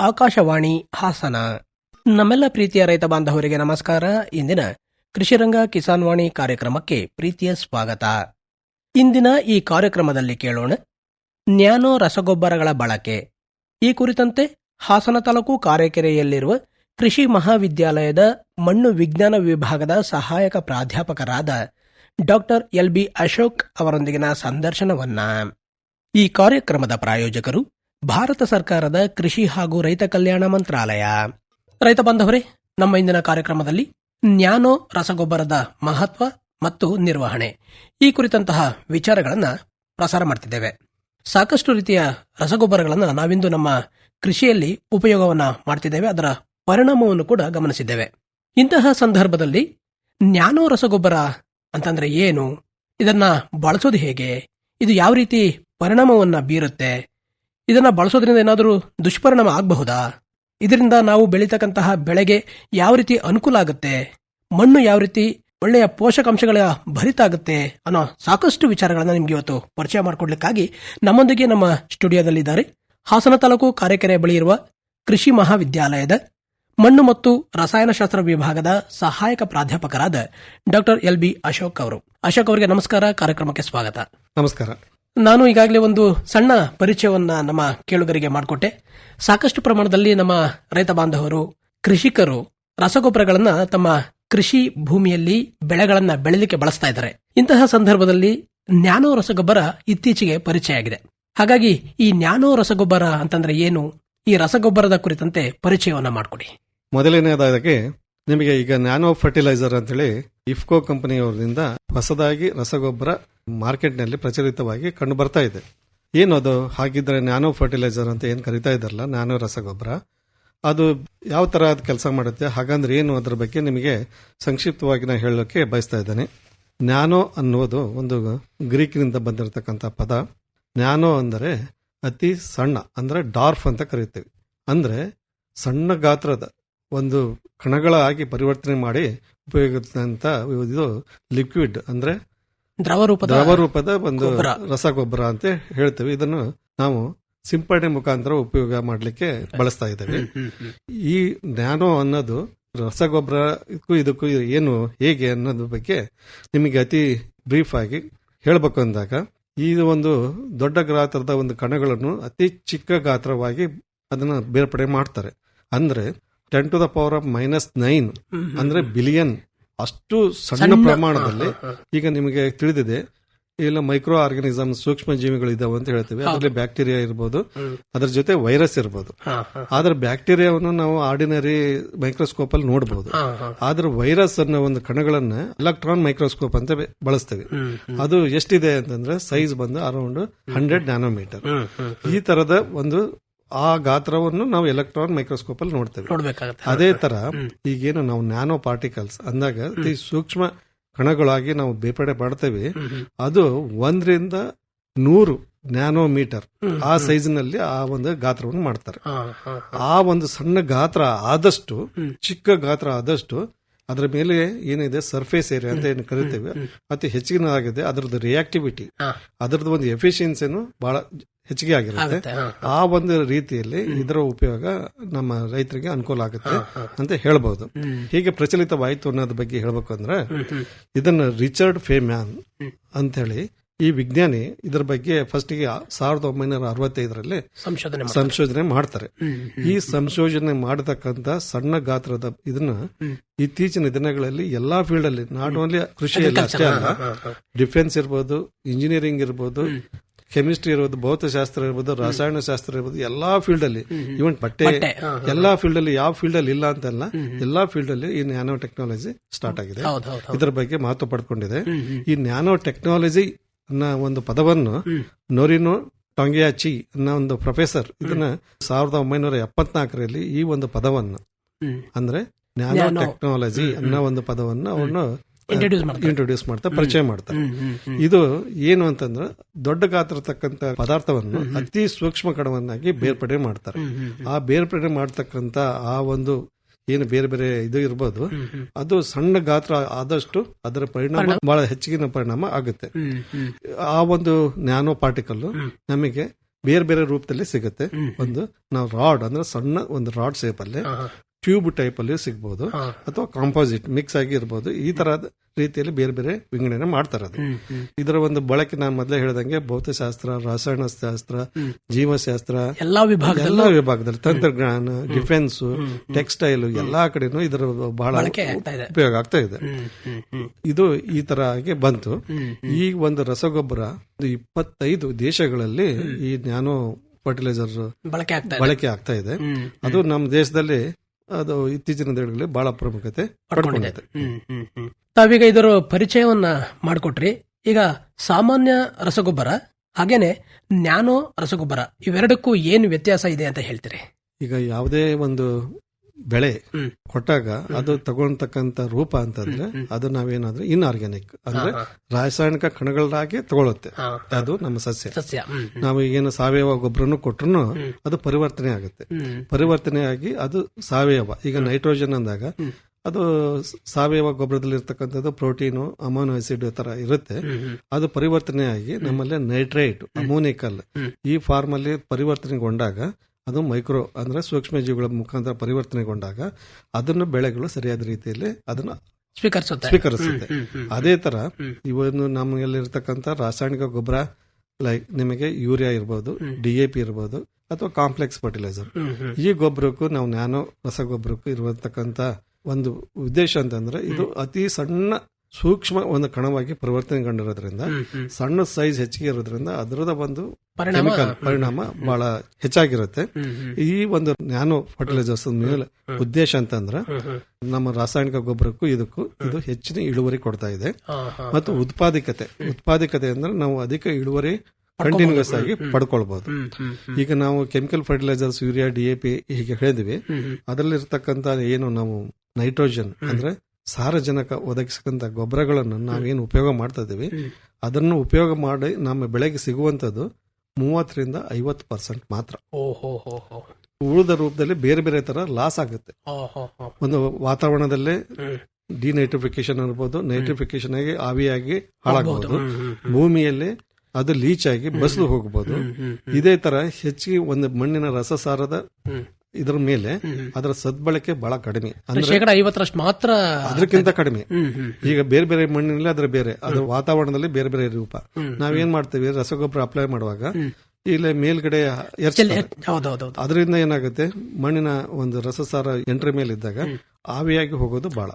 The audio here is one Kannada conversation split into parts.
ಆಕಾಶವಾಣಿ ಹಾಸನ. ನಮ್ಮೆಲ್ಲ ಪ್ರೀತಿಯ ರೈತ ಬಾಂಧವರಿಗೆ ನಮಸ್ಕಾರ. ಇಂದಿನ ಕೃಷಿರಂಗ ಕಿಸಾನ್ ವಾಣಿ ಕಾರ್ಯಕ್ರಮಕ್ಕೆ ಪ್ರೀತಿಯ ಸ್ವಾಗತ. ಇಂದಿನ ಈ ಕಾರ್ಯಕ್ರಮದಲ್ಲಿ ಕೇಳೋಣ ನ್ಯಾನೋ ರಸಗೊಬ್ಬರಗಳ ಬಳಕೆ. ಈ ಕುರಿತಂತೆ ಹಾಸನ ತಾಲೂಕು ಕಾರೆಕೆರೆಯಲ್ಲಿರುವ ಕೃಷಿ ಮಹಾವಿದ್ಯಾಲಯದ ಮಣ್ಣು ವಿಜ್ಞಾನ ವಿಭಾಗದ ಸಹಾಯಕ ಪ್ರಾಧ್ಯಾಪಕರಾದ ಡಾಕ್ಟರ್ ಎಲ್ ಬಿ ಅಶೋಕ್ ಅವರೊಂದಿಗಿನ ಸಂದರ್ಶನವನ್ನ. ಈ ಕಾರ್ಯಕ್ರಮದ ಪ್ರಾಯೋಜಕರು ಭಾರತ ಸರ್ಕಾರದ ಕೃಷಿ ಹಾಗೂ ರೈತ ಕಲ್ಯಾಣ ಮಂತ್ರಾಲಯ. ರೈತ ಬಾಂಧವರೇ, ನಮ್ಮ ಇಂದಿನ ಕಾರ್ಯಕ್ರಮದಲ್ಲಿ ನ್ಯಾನೋ ರಸಗೊಬ್ಬರದ ಮಹತ್ವ ಮತ್ತು ನಿರ್ವಹಣೆ ಈ ಕುರಿತಂತಹ ವಿಚಾರಗಳನ್ನು ಪ್ರಸಾರ ಮಾಡ್ತಿದ್ದೇವೆ. ಸಾಕಷ್ಟು ರೀತಿಯ ರಸಗೊಬ್ಬರಗಳನ್ನು ನಾವಿಂದು ನಮ್ಮ ಕೃಷಿಯಲ್ಲಿ ಉಪಯೋಗವನ್ನು ಮಾಡ್ತಿದ್ದೇವೆ. ಅದರ ಪರಿಣಾಮವನ್ನು ಕೂಡ ಗಮನಿಸಿದ್ದೇವೆ. ಇಂತಹ ಸಂದರ್ಭದಲ್ಲಿ ನ್ಯಾನೋ ರಸಗೊಬ್ಬರ ಅಂತಂದ್ರೆ ಏನು? ಇದನ್ನ ಬಳಸೋದು ಹೇಗೆ? ಇದು ಯಾವ ರೀತಿ ಪರಿಣಾಮವನ್ನು ಬೀರುತ್ತೆ? ಇದನ್ನ ಬಳಸೋದ್ರಿಂದ ಏನಾದರೂ ದುಷ್ಪರಿಣಾಮ ಆಗಬಹುದಾ? ಇದರಿಂದ ನಾವು ಬೆಳೀತಕ್ಕಂತಹ ಬೆಳೆಗೆ ಯಾವ ರೀತಿ ಅನುಕೂಲ ಆಗುತ್ತೆ? ಮಣ್ಣು ಯಾವ ರೀತಿ ಒಳ್ಳೆಯ ಪೋಷಕಾಂಶಗಳ ಭರಿತ ಆಗುತ್ತೆ ಅನ್ನೋ ಸಾಕಷ್ಟು ವಿಚಾರಗಳನ್ನ ನಿಮ್ಗೆ ಇವತ್ತು ಪರಿಚಯ ಮಾಡಿಕೊಡ್ಲಿಕ್ಕಾಗಿ ನಮ್ಮೊಂದಿಗೆ ನಮ್ಮ ಸ್ಟುಡಿಯೋದಲ್ಲಿದ್ದಾರೆ. ಹಾಸನ ತಾಲೂಕು ಕಾರೆಕೆರೆ ಬಳಿ ಇರುವ ಕೃಷಿ ಮಹಾವಿದ್ಯಾಲಯದ ಮಣ್ಣು ಮತ್ತು ರಸಾಯನಶಾಸ್ತ್ರ ವಿಭಾಗದ ಸಹಾಯಕ ಪ್ರಾಧ್ಯಾಪಕರಾದ ಡಾಕ್ಟರ್ ಎಲ್ ಬಿ ಅಶೋಕ್ ಅವರು. ಅಶೋಕ್ ಅವರಿಗೆ ನಮಸ್ಕಾರ, ಕಾರ್ಯಕ್ರಮಕ್ಕೆ ಸ್ವಾಗತ. ನಮಸ್ಕಾರ. ನಾನು ಈಗಾಗಲೇ ಒಂದು ಸಣ್ಣ ಪರಿಚಯವನ್ನ ನಮ್ಮ ಕೇಳುಗರಿಗೆ ಮಾಡಿಕೊಟ್ಟೆ. ಸಾಕಷ್ಟು ಪ್ರಮಾಣದಲ್ಲಿ ನಮ್ಮ ರೈತ ಬಾಂಧವರು, ಕೃಷಿಕರು ರಸಗೊಬ್ಬರಗಳನ್ನು ತಮ್ಮ ಕೃಷಿ ಭೂಮಿಯಲ್ಲಿ ಬೆಳೆಗಳನ್ನು ಬೆಳೆಯಲಿಕ್ಕೆ ಬಳಸ್ತಾ ಇದ್ದಾರೆ. ಇಂತಹ ಸಂದರ್ಭದಲ್ಲಿ ನ್ಯಾನೋ ರಸಗೊಬ್ಬರ ಇತ್ತೀಚೆಗೆ ಪರಿಚಯ ಆಗಿದೆ. ಹಾಗಾಗಿ ಈ ನ್ಯಾನೋ ರಸಗೊಬ್ಬರ ಅಂತಂದ್ರೆ ಏನು? ಈ ರಸಗೊಬ್ಬರದ ಕುರಿತಂತೆ ಪರಿಚಯವನ್ನ ಮಾಡಿಕೊಡಿ. ಮೊದಲನೇದಾಗಿ ನಿಮಗೆ ಈಗ ನ್ಯಾನೋ ಫರ್ಟಿಲೈಸರ್ ಅಂತೇಳಿ ಇಫ್ಕೋ ಕಂಪನಿಯವರಿಂದ ಹೊಸದಾಗಿ ರಸಗೊಬ್ಬರ ಮಾರ್ಕೆಟ್ನಲ್ಲಿ ಪ್ರಚಲಿತವಾಗಿ ಕಂಡು ಬರ್ತಾ ಇದೆ. ಏನು ಅದು? ಹಾಗಿದ್ರೆ ನ್ಯಾನೋ ಫರ್ಟಿಲೈಸರ್ ಅಂತ ಏನು ಕರಿತಾ ಇದ್ದಾರಲ್ಲ? ನ್ಯಾನೋ ರಸಗೊಬ್ಬರ. ಅದು ಯಾವ ತರ ಅದು ಕೆಲಸ ಮಾಡುತ್ತೆ? ಹಾಗಂದ್ರೆ ಏನು ಅದರ ಬಗ್ಗೆ ನಿಮಗೆ ಸಂಕ್ಷಿಪ್ತವಾಗಿ ನಾನು ಹೇಳೋಕೆ ಬಯಸ್ತಾ ಇದ್ದೇನೆ. ನ್ಯಾನೋ ಅನ್ನುವುದು ಒಂದು ಗ್ರೀಕ್ನಿಂದ ಬಂದಿರತಕ್ಕಂಥ ಪದ. ನ್ಯಾನೋ ಅಂದರೆ ಅತಿ ಸಣ್ಣ, ಅಂದ್ರೆ ಡಾರ್ಫ್ ಅಂತ ಕರೀತೀವಿ. ಅಂದ್ರೆ ಸಣ್ಣ ಗಾತ್ರದ ಒಂದು ಕಣಗಳಾಗಿ ಪರಿವರ್ತನೆ ಮಾಡಿ ಉಪಯೋಗಿಸಿದಂತ ಇದು ಲಿಕ್ವಿಡ್ ಅಂದ್ರೆ ದ್ರವ ರೂಪದ ದ್ರವ ರೂಪದ ಒಂದು ಗೊಬ್ಬರ. ರಸಗೊಬ್ಬರ ಅಂತ ಹೇಳ್ತೇವೆ ಇದನ್ನು ನಾವು ಸಿಂಪಡಣೆ ಮುಖಾಂತರ ಉಪಯೋಗ ಮಾಡಲಿಕ್ಕೆ ಬಳಸ್ತಾ ಇದ್ದೇವೆ. ಈ ನ್ಯಾನೋ ಅನ್ನೋದು ರಸಗೊಬ್ಬರ ಇದಕ್ಕೂ ಏನು ಹೇಗೆ ಅನ್ನೋದ್ರ ಬಗ್ಗೆ ನಿಮಗೆ ಅತಿ ಬ್ರೀಫ್ ಆಗಿ ಹೇಳಬೇಕು ಅಂದಾಗ ಈ ಒಂದು ದೊಡ್ಡ ಗಾತ್ರದ ಒಂದು ಕಣಗಳನ್ನು ಅತಿ ಚಿಕ್ಕ ಗಾತ್ರವಾಗಿ ಅದನ್ನ ಬೇರ್ಪಡೆ ಮಾಡ್ತಾರೆ ಅಂದ್ರೆ ten to the power of minus nine ಅಂದ್ರೆ ಬಿಲಿಯನ್ ಅಷ್ಟು ಸಣ್ಣ ಪ್ರಮಾಣದಲ್ಲಿ. ಈಗ ನಿಮಗೆ ತಿಳಿದಿದೆ. ಇಲ್ಲ ಮೈಕ್ರೋ ಆರ್ಗನಿಸಮ್ ಸೂಕ್ಷ್ಮ ಜೀವಿಗಳು ಇದಾವೆ ಅಂತ ಹೇಳ್ತೇವೆ. ಅದರಲ್ಲಿ ಬ್ಯಾಕ್ಟೀರಿಯಾ ಇರ್ಬೋದು. ಅದರ ಜೊತೆ ವೈರಸ್ ಇರ್ಬೋದು. ಆದ್ರೆ ಬ್ಯಾಕ್ಟೀರಿಯಾವನ್ನು ನಾವು ಆರ್ಡಿನರಿ ಮೈಕ್ರೋಸ್ಕೋಪ್ ಅಲ್ಲಿ ನೋಡಬಹುದು. ಆದ್ರೆ ವೈರಸ್ ಅನ್ನೋ ಒಂದು ಕಣಗಳನ್ನ ಎಲೆಕ್ಟ್ರಾನ್ ಮೈಕ್ರೋಸ್ಕೋಪ್ ಅಂತ ಬಳಸ್ತೇವೆ. ಅದು ಎಷ್ಟಿದೆ ಅಂತಂದ್ರೆ ಸೈಜ್ ಬಂದು ಅರೌಂಡ್ ಹಂಡ್ರೆಡ್ ನ್ಯಾನೋಮೀಟರ್. ಈ ತರದ ಒಂದು ಆ ಗಾತ್ರವನ್ನು ನಾವು ಎಲೆಕ್ಟ್ರಾನ್ ಮೈಕ್ರೋಸ್ಕೋಪ್ ಅಲ್ಲಿ ನೋಡ್ತೇವೆ ಅದೇ ತರ. ಈಗೇನು ನಾವು ನ್ಯಾನೋ ಪಾರ್ಟಿಕಲ್ಸ್ ಅಂದಾಗ ಅತಿ ಸೂಕ್ಷ್ಮ ಕಣಗಳಾಗಿ ನಾವು ಬೇರ್ಪಡೆ ಮಾಡ್ತೇವೆ. ಅದು ಒಂದರಿಂದ ನೂರು ನ್ಯಾನೋಮೀಟರ್ ಮೀಟರ್ ಆ ಸೈಜ್ನಲ್ಲಿ ಆ ಒಂದು ಗಾತ್ರವನ್ನು ಮಾಡ್ತಾರೆ. ಆ ಒಂದು ಸಣ್ಣ ಗಾತ್ರ ಆದಷ್ಟು ಚಿಕ್ಕ ಗಾತ್ರ ಆದಷ್ಟು ಅದರ ಮೇಲೆ ಏನಿದೆ ಸರ್ಫೇಸ್ ಏರಿಯಾ ಅಂತ ಏನು ಕರಿತೇವೆ. ಅತಿ ಹೆಚ್ಚಿನ ಆಗಿದೆ ಅದರದ್ದು ರಿಯಾಕ್ಟಿವಿಟಿ. ಅದರದ್ದು ಒಂದು ಎಫಿಷಿಯನ್ಸಿನೂ ಬಹಳ ಹೆಚ್ಚಿಗೆ ಆಗಿರುತ್ತೆ ಆ ಒಂದು ರೀತಿಯಲ್ಲಿ ಇದರ ಉಪಯೋಗ ನಮ್ಮ ರೈತರಿಗೆ ಅನುಕೂಲ ಆಗುತ್ತೆ. ಅಂತ ಹೇಳಬಹುದು. ಹೀಗೆ ಪ್ರಚಲಿತವಾಯಿತು ಅನ್ನೋದ್ರ ಬಗ್ಗೆ ಹೇಳ್ಬೇಕು ಅಂದ್ರೆ. ಇದನ್ನ ರಿಚರ್ಡ್ ಫೇಮ್ಯಾನ್ ಅಂತೇಳಿ ಅಂತ ಹೇಳಿ ಈ ವಿಜ್ಞಾನಿ ಇದರ ಬಗ್ಗೆ ಫಸ್ಟ್ಗೆ ಸಾವಿರದ ಒಂಬೈನೂರ ಅರವತ್ತೈದರಲ್ಲಿ ಸಂಶೋಧನೆ ಮಾಡ್ತಾರೆ. ಸಂಶೋಧನೆ ಮಾಡ್ತಾರೆ. ಈ ಸಂಶೋಧನೆ ಮಾಡತಕ್ಕಂತ ಸಣ್ಣ ಗಾತ್ರದ ಇದನ್ನ. ಇತ್ತೀಚಿನ ದಿನಗಳಲ್ಲಿ ಎಲ್ಲಾ ಫೀಲ್ಡ್ ಅಲ್ಲಿ ನಾಟ್ ಓನ್ಲಿ ಕೃಷಿಯಲ್ಲಿ ಅಷ್ಟೇ ಅಲ್ಲ. ಡಿಫೆನ್ಸ್ ಇರ್ಬೋದು ಇಂಜಿನಿಯರಿಂಗ್ ಇರ್ಬೋದು ಕೆಮಿಸ್ಟ್ರಿ ಇರ್ಬೋದು ಭೌತಶಾಸ್ತ್ರ ಇರ್ಬೋದು ರಸಾಯನಶಾಸ್ತ್ರ ಇರ್ಬೋದು ಎಲ್ಲಾ ಫೀಲ್ಡ್ ಅಲ್ಲಿ ಇವನ್ ಬಟ್ಟೆ. ಎಲ್ಲಾ ಫೀಲ್ಡ್ ಅಲ್ಲಿ ಯಾವ ಫೀಲ್ಡ್ ಅಲ್ಲಿ ಇಲ್ಲ ಅಂತಲ್ಲ ಎಲ್ಲಾ ಫೀಲ್ಡ್ ಅಲ್ಲಿ ಈ ನ್ಯಾನೋ ಟೆಕ್ನಾಲಜಿ ಸ್ಟಾರ್ಟ್ ಆಗಿದೆ. ಇದರ ಬಗ್ಗೆ ಮಹತ್ವ ಪಡ್ಕೊಂಡಿದೆ. ಈ ನ್ಯಾನೋ ಟೆಕ್ನಾಲಜಿ ಅನ್ನೋ ಒಂದು ಪದವನ್ನು ನೋರಿನೋ ಟೊಂಗಿಯಾಚಿ ಅನ್ನೋ ಒಂದು ಪ್ರೊಫೆಸರ್ ಇದನ್ನ ಸಾವಿರದ ಒಂಬೈನೂರ ಎಪ್ಪತ್ನಾಲ್ಕರಲ್ಲಿ ಈ ಒಂದು ಪದವನ್ನು ಅಂದ್ರೆ ನ್ಯಾನೋ. ಟೆಕ್ನಾಲಜಿ ಅನ್ನೋ ಒಂದು ಪದವನ್ನು ಅವನು. ಇಂಟ್ರೊಡ್ಯೂಸ್ ಮಾಡ್ತಾ ಪರಿಚಯ ಮಾಡ್ತಾರೆ. ಇದು ಏನು ಅಂತಂದ್ರೆ ದೊಡ್ಡ ಗಾತ್ರ ತಕ್ಕಂತ ಪದಾರ್ಥವನ್ನು ಅತಿ ಸೂಕ್ಷ್ಮ ಕಣವನ್ನಾಗಿ ಬೇರ್ಪಡೆ ಮಾಡ್ತಾರೆ. ಆ ಬೇರ್ಪಡೆ ಮಾಡ್ತಕ್ಕಂತ ಆ ಒಂದು ಏನು ಬೇರೆ ಬೇರೆ ಇದು ಇರ್ಬೋದು. ಅದು ಸಣ್ಣ ಗಾತ್ರ ಆದಷ್ಟು ಅದರ ಪರಿಣಾಮ ಬಹಳ ಹೆಚ್ಚಿನ ಪರಿಣಾಮ ಆಗುತ್ತೆ. ಆ ಒಂದು ನ್ಯಾನೋ ಪಾರ್ಟಿಕಲ್ ನಮಗೆ ಬೇರೆ ಬೇರೆ ರೂಪದಲ್ಲಿ ಸಿಗುತ್ತೆ. ಒಂದು ನಾವು ರಾಡ್ ಅಂದ್ರೆ ಸಣ್ಣ ಒಂದು ರಾಡ್ ಶೇಪ್ ಅಲ್ಲಿ ಟ್ಯೂಬ್ ಟೈಪ್ ಅಲ್ಲಿ ಸಿಗ್ಬೋದು ಅಥವಾ ಕಾಂಪೋಸಿಟ್ ಮಿಕ್ಸ್ ಆಗಿ ಇರಬಹುದು ಈ ತರಹದ ರೀತಿಯಲ್ಲಿ ಬೇರೆ ಬೇರೆ ವಿಂಗಡಣೆ ಮಾಡ್ತಾರೆ ಅದು. ಇದರ ಒಂದು ಬಳಕೆ ನಾನು ಮೊದಲೇ ಹೇಳ್ದಂಗೆ ಭೌತಶಾಸ್ತ್ರ ರಸಾಯನಶಾಸ್ತ್ರ ಜೀವಶಾಸ್ತ್ರ ಎಲ್ಲಾ ವಿಭಾಗ ಎಲ್ಲಾ ವಿಭಾಗದಲ್ಲಿ ತಂತ್ರಜ್ಞಾನ ಡಿಫೆನ್ಸ್ ಟೆಕ್ಸ್ಟೈಲ್ ಎಲ್ಲಾ ಕಡೆನೂ ಇದರ ಬಹಳ ಉಪಯೋಗ ಆಗ್ತಾ ಇದೆ. ಇದು ಈ ತರ ಆಗಿ ಬಂತು. ಈ ಒಂದು ರಸಗೊಬ್ಬರ ಇಪ್ಪತ್ತೈದು ದೇಶಗಳಲ್ಲಿ ಈ ನ್ಯಾನೋ ಫರ್ಟಿಲೈಸರ್ ಬಳಕೆ ಆಗ್ತಾ ಇದೆ. ಅದು ನಮ್ಮ ದೇಶದಲ್ಲಿ ಅದು ಇತ್ತೀಚಿನ ದಿನಗಳಲ್ಲಿ ಬಹಳ ಪ್ರಮುಖತೆ ಪಡ್ಕೊಂಡಿದೆ. ತಾವೀಗ ಇದರ ಪರಿಚಯವನ್ನ ಮಾಡಿಕೊಟ್ರಿ. ಈಗ ಸಾಮಾನ್ಯ ರಸಗೊಬ್ಬರ ಹಾಗೇನೆ ನ್ಯಾನೋ ರಸಗೊಬ್ಬರ ಇವೆರಡಕ್ಕೂ ಏನು ವ್ಯತ್ಯಾಸ ಇದೆ ಅಂತ ಹೇಳ್ತೀರಿ? ಈಗ ಯಾವುದೇ ಒಂದು ಬೆಳೆ ಕೊಟ್ಟಾಗ ಅದು ತಗೊಳ್ತಕ್ಕಂತ ರೂಪ ಅಂತಂದ್ರೆ ಅದು ನಾವೇನಾದ್ರೂ ಇನ್ಆರ್ಗ್ಯಾನಿಕ್ ಅಂದ್ರೆ ರಾಸಾಯನಿಕ ಕಣಗಳಾಗಿ ತಗೊಳುತ್ತೆ. ಅದು ನಮ್ಮ ಸಸ್ಯ. ನಾವು ಈಗೇನು ಸಾವಯವ ಗೊಬ್ಬರನು ಕೊಟ್ಟರು ಅದು ಪರಿವರ್ತನೆ ಆಗುತ್ತೆ. ಪರಿವರ್ತನೆ ಪರಿವರ್ತನೆಯಾಗಿ ಅದು ಸಾವಯವ. ಈಗ ನೈಟ್ರೋಜನ್ ಅಂದಾಗ ಅದು ಸಾವಯವ ಗೊಬ್ಬರದಲ್ಲಿ ಇರ್ತಕ್ಕಂಥದ್ದು ಪ್ರೋಟೀನು ಅಮೋನೋ ಆಸಿಡ್ ತರ ಇರುತ್ತೆ. ಅದು ಪರಿವರ್ತನೆ ಅದು ಪರಿವರ್ತನೆಯಾಗಿ ನಮ್ಮಲ್ಲಿ ನೈಟ್ರೈಟ್ ಅಮೋನಿಕಲ್ ಈ ಫಾರ್ಮ್ ಅಲ್ಲಿ ಪರಿವರ್ತನೆಗೊಂಡಾಗ ಅದು ಮೈಕ್ರೋ ಅಂದ್ರೆ ಸೂಕ್ಷ್ಮ ಜೀವಿಗಳ ಮುಖಾಂತರ ಪರಿವರ್ತನೆಗೊಂಡಾಗ ಅದನ್ನು ಬೆಳೆಗಳು ಸರಿಯಾದ ರೀತಿಯಲ್ಲಿ ಅದನ್ನ ಸ್ವೀಕರಿಸುತ್ತೆ. ಸ್ವೀಕರಿಸುತ್ತೆ. ಅದೇ ತರ ಇವನು ಇವನ್ನು ನಮ್ಮಲ್ಲಿರ್ತಕ್ಕಂಥ ರಾಸಾಯನಿಕ ಗೊಬ್ಬರ ಲೈಕ್ ನಿಮಗೆ ಯೂರಿಯಾ ಇರ್ಬೋದು ಡಿ ಎ ಪಿ ಇರ್ಬೋದು ಅಥವಾ ಕಾಂಪ್ಲೆಕ್ಸ್ ಫರ್ಟಿಲೈಸರ್. ಈ ಗೊಬ್ಬರಕ್ಕೂ ನಾವು ನ್ಯಾನೋ ರಸಗೊಬ್ಬರಕ್ಕೂ ಇರುವಂತಕ್ಕಂಥ ಒಂದು ಉದ್ದೇಶ ಅಂತಂದ್ರೆ ಇದು ಅತಿ ಸಣ್ಣ ಸೂಕ್ಷ್ಮ ಒಂದು ಕಣವಾಗಿ ಪರಿವರ್ತನೆಗೊಂಡಿರೋದ್ರಿಂದ. ಸಣ್ಣ ಸೈಜ್ ಹೆಚ್ಚಿಗೆ ಇರೋದ್ರಿಂದ ಅದರದ ಒಂದು ಪರಿಣಾಮ ಕೆಮಿಕಲ್ ಪರಿಣಾಮ ಬಹಳ ಹೆಚ್ಚಾಗಿರುತ್ತೆ. ಈ ಒಂದು ನ್ಯಾನೋ ಫರ್ಟಿಲೈಸರ್ಸ್ ಮೇಲೆ ಉದ್ದೇಶ ಅಂತಂದ್ರೆ. ನಮ್ಮ ರಾಸಾಯನಿಕ ಗೊಬ್ಬರಕ್ಕೂ ಇದಕ್ಕೂ ಇದು ಹೆಚ್ಚಿನ ಇಳುವರಿ ಕೊಡ್ತಾ ಇದೆ. ಮತ್ತು ಉತ್ಪಾದಕತೆ ಉತ್ಪಾದಕತೆ ಅಂದ್ರೆ ನಾವು ಅಧಿಕ ಇಳುವರಿ ಕಂಟಿನ್ಯೂಸ್ ಆಗಿ ಪಡ್ಕೊಳ್ಬಹುದು ಈಗ ನಾವು chemical fertilisers urea D A P ಹೀಗೆ ಹೇಳಿದ್ವಿ. ಅದರಲ್ಲಿರ್ತಕ್ಕಂತ. ಅದರಲ್ಲಿರ್ತಕ್ಕಂಥ ಏನು ನಾವು ನೈಟ್ರೋಜನ್ ಅಂದ್ರೆ ಸಾರಜನಕ ಒದಗಿಸಕ್ಕಂತ ಗೊಬ್ಬರಗಳನ್ನು ನಾವೇನು ಉಪಯೋಗ ಮಾಡ್ತಾ ಇದ್ದೀವಿ. ಅದನ್ನು ಉಪಯೋಗ ಮಾಡಿ ನಮ್ಮ ಬೆಳೆಗೆ ಸಿಗುವಂತದ್ದು ಮೂವತ್ತರಿಂದ ಐವತ್ತು ಪರ್ಸೆಂಟ್ ಮಾತ್ರ. ಓಹೋ ಉಳಿದ ರೂಪದಲ್ಲಿ ಬೇರೆ ಬೇರೆ ತರ ಲಾಸ್ ಆಗುತ್ತೆ. ಒಂದು ವಾತಾವರಣದಲ್ಲೇ. ಡಿನೈಟ್ರಿಫಿಕೇಶನ್ ಇರ್ಬೋದು ನೈಟ್ರಿಫಿಕೇಶನ್ ಆಗಿ ಆವಿಯಾಗಿ ಹಾಳಾಗಬಹುದು ಭೂಮಿಯಲ್ಲಿ ಅದು ಲೀಚ್ ಆಗಿ ಬಸ್ಲು ಹೋಗಬಹುದು ಇದೇ ತರ ಹೆಚ್ಚಿಗೆ ಒಂದು ಮಣ್ಣಿನ ರಸಸಾರದ. ಇದರ ಮೇಲೆ. ಅದರ ಸದ್ಬಳಕೆ ಬಹಳ ಕಡಿಮೆ. ಶೇಕಡ ಐವತ್ತರಷ್ಟು ಮಾತ್ರ ಅದಕ್ಕಿಂತ ಕಡಿಮೆ. ಈಗ ಬೇರೆ ಬೇರೆ ಮಣ್ಣಿನಲ್ಲಿ ಅದ್ರ ಬೇರೆ ಅದ್ರ ವಾತಾವರಣದಲ್ಲಿ ಬೇರೆ ಬೇರೆ ರೂಪ. ನಾವೇನ್ ಮಾಡ್ತೀವಿ? ರಸಗೊಬ್ಬರ ಅಪ್ಲೈ ಮಾಡುವಾಗ ಇಲ್ಲಿ ಮೇಲ್ಗಡೆ. ಅದರಿಂದ ಏನಾಗುತ್ತೆ? ಮಣ್ಣಿನ ಒಂದು ರಸಸಾರ ಎಂಟ್ರಿ ಮೇಲೆ ಇದ್ದಾಗ ಆವಿಯಾಗಿ ಹೋಗೋದು ಬಹಳ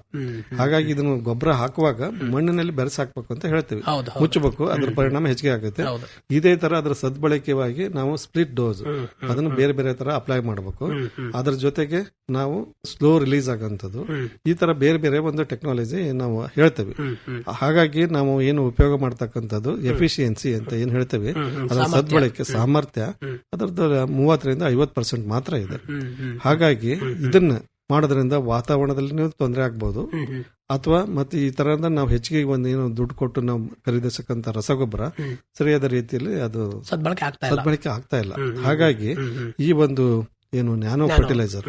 ಹಾಗಾಗಿ ಇದನ್ನು ಗೊಬ್ಬರ ಹಾಕುವಾಗ ಮಣ್ಣಿನಲ್ಲಿ ಬೆರೆಸಿ ಹಾಕಬೇಕು ಅಂತ ಹೇಳ್ತೀವಿ. ಮುಚ್ಚಬೇಕು ಅದ್ರ ಪರಿಣಾಮ ಹೆಚ್ಚಿಗೆ ಆಗುತ್ತೆ. ಇದೇ ತರ ಅದರ ಸದ್ಬಳಕೆವಾಗಿ ನಾವು ಸ್ಪ್ಲಿಟ್ ಡೋಸ್ ಅದನ್ನು ಬೇರೆ ಬೇರೆ ತರ ಅಪ್ಲೈ ಮಾಡಬೇಕು. ಅದ್ರ ಜೊತೆಗೆ ನಾವು ಸ್ಲೋ ರಿಲೀಸ್ ಆಗಂತದ್ದು ಈ ತರ ಬೇರೆ ಬೇರೆ ಒಂದು ಟೆಕ್ನಾಲಜಿ ನಾವು ಹೇಳ್ತೇವೆ. ಹಾಗಾಗಿ ನಾವು ಏನು ಉಪಯೋಗ ಮಾಡ್ತಕ್ಕಂಥದ್ದು ಎಫಿಷಿಯನ್ಸಿ ಅಂತ ಏನ್ ಹೇಳ್ತೇವೆ. ಅದರ ಸದ್ಬಳಕೆ ಸಾಮರ್ಥ್ಯ ಅದರದ ಅದರದ್ದು ಮೂವತ್ತರಿಂದ ಐವತ್ ಪರ್ಸೆಂಟ್ ಮಾತ್ರ ಇದೆ. ಹಾಗಾಗಿ ಇದನ್ನ ಮಾಡೋದ್ರಿಂದ ವಾತಾವರಣದಲ್ಲಿ ತೊಂದರೆ ಆಗ್ಬೋದು. ಅಥವಾ ಮತ್ತೆ ಈ ತರ ನಾವು ಹೆಚ್ಚಿಗೆ ಒಂದು ಏನೋ ದುಡ್ಡು ಕೊಟ್ಟು ನಾವು ಖರೀದಿಸಕ್ಕಂತ ರಸಗೊಬ್ಬರ. ಸರಿಯಾದ ರೀತಿಯಲ್ಲಿ ಅದು ಸದ್ಬಳಕೆ ಆಗ್ತಾ ಇಲ್ಲ. ಹಾಗಾಗಿ ಈ ಒಂದು ಏನು ನ್ಯಾನೋ ಫರ್ಟಿಲೈಸರ್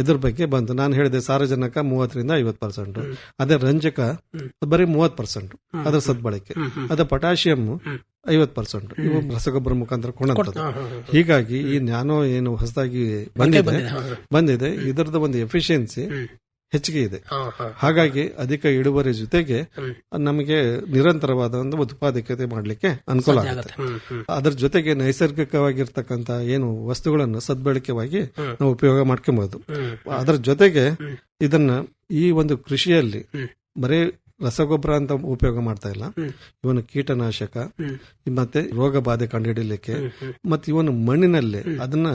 ಇದ್ರ ಬಗ್ಗೆ ಬಂತು. ನಾನು ಹೇಳಿದೆ ಸಾರಜನಕ ಮೂವತ್ತರಿಂದ ಐವತ್ತು ಪರ್ಸೆಂಟ್. ಅದೇ ರಂಜಕ. ಬರೀ ಮೂವತ್ತು ಪರ್ಸೆಂಟ್ ಅದ್ರ ಸದ್ಬಳಕೆ. ಅದೇ ಪೊಟ್ಯಾಷಿಯಂ. ಐವತ್ತು ಪರ್ಸೆಂಟ್ ಇವು ರಸಗೊಬ್ಬರ ಮುಖಾಂತರ ಹಾ. ಹೀಗಾಗಿ ಈ ನ್ಯಾನೋ ಏನು ಹೊಸದಾಗಿ ಬಂದಿದೆ ಬಂದಿದೆ. ಇದರದ ಒಂದು ಎಫಿಷಿಯನ್ಸಿ. ಹೆಚ್ಚಿಗೆ ಇದೆ. ಹಾಗಾಗಿ ಅಧಿಕ ಇಳುವರಿ ಜೊತೆಗೆ ನಮಗೆ ನಿರಂತರವಾದ ಒಂದು ಉತ್ಪಾದಕತೆ ಮಾಡಲಿಕ್ಕೆ ಅನುಕೂಲ ಆಗುತ್ತೆ ಅದರ ಜೊತೆಗೆ ನೈಸರ್ಗಿಕವಾಗಿರ್ತಕ್ಕಂಥ ಏನು ವಸ್ತುಗಳನ್ನು ಸದ್ಬಳಕೆವಾಗಿ ನಾವು ಉಪಯೋಗ ಮಾಡ್ಕೊಬಹುದು ಅದರ ಜೊತೆಗೆ. ಇದನ್ನ ಈ ಒಂದು ಕೃಷಿಯಲ್ಲಿ. ಬರೀ ರಸಗೊಬ್ಬರ ಅಂತ ಉಪಯೋಗ ಮಾಡ್ತಾ ಇಲ್ಲ. ಇವನು ಕೀಟನಾಶಕ. ಮತ್ತೆ ರೋಗ ಬಾಧೆ ಕಂಡು ಹಿಡಿಲಿಕ್ಕೆ. ಮತ್ತೆ ಇವನು ಮಣ್ಣಿನಲ್ಲಿ ಅದನ್ನ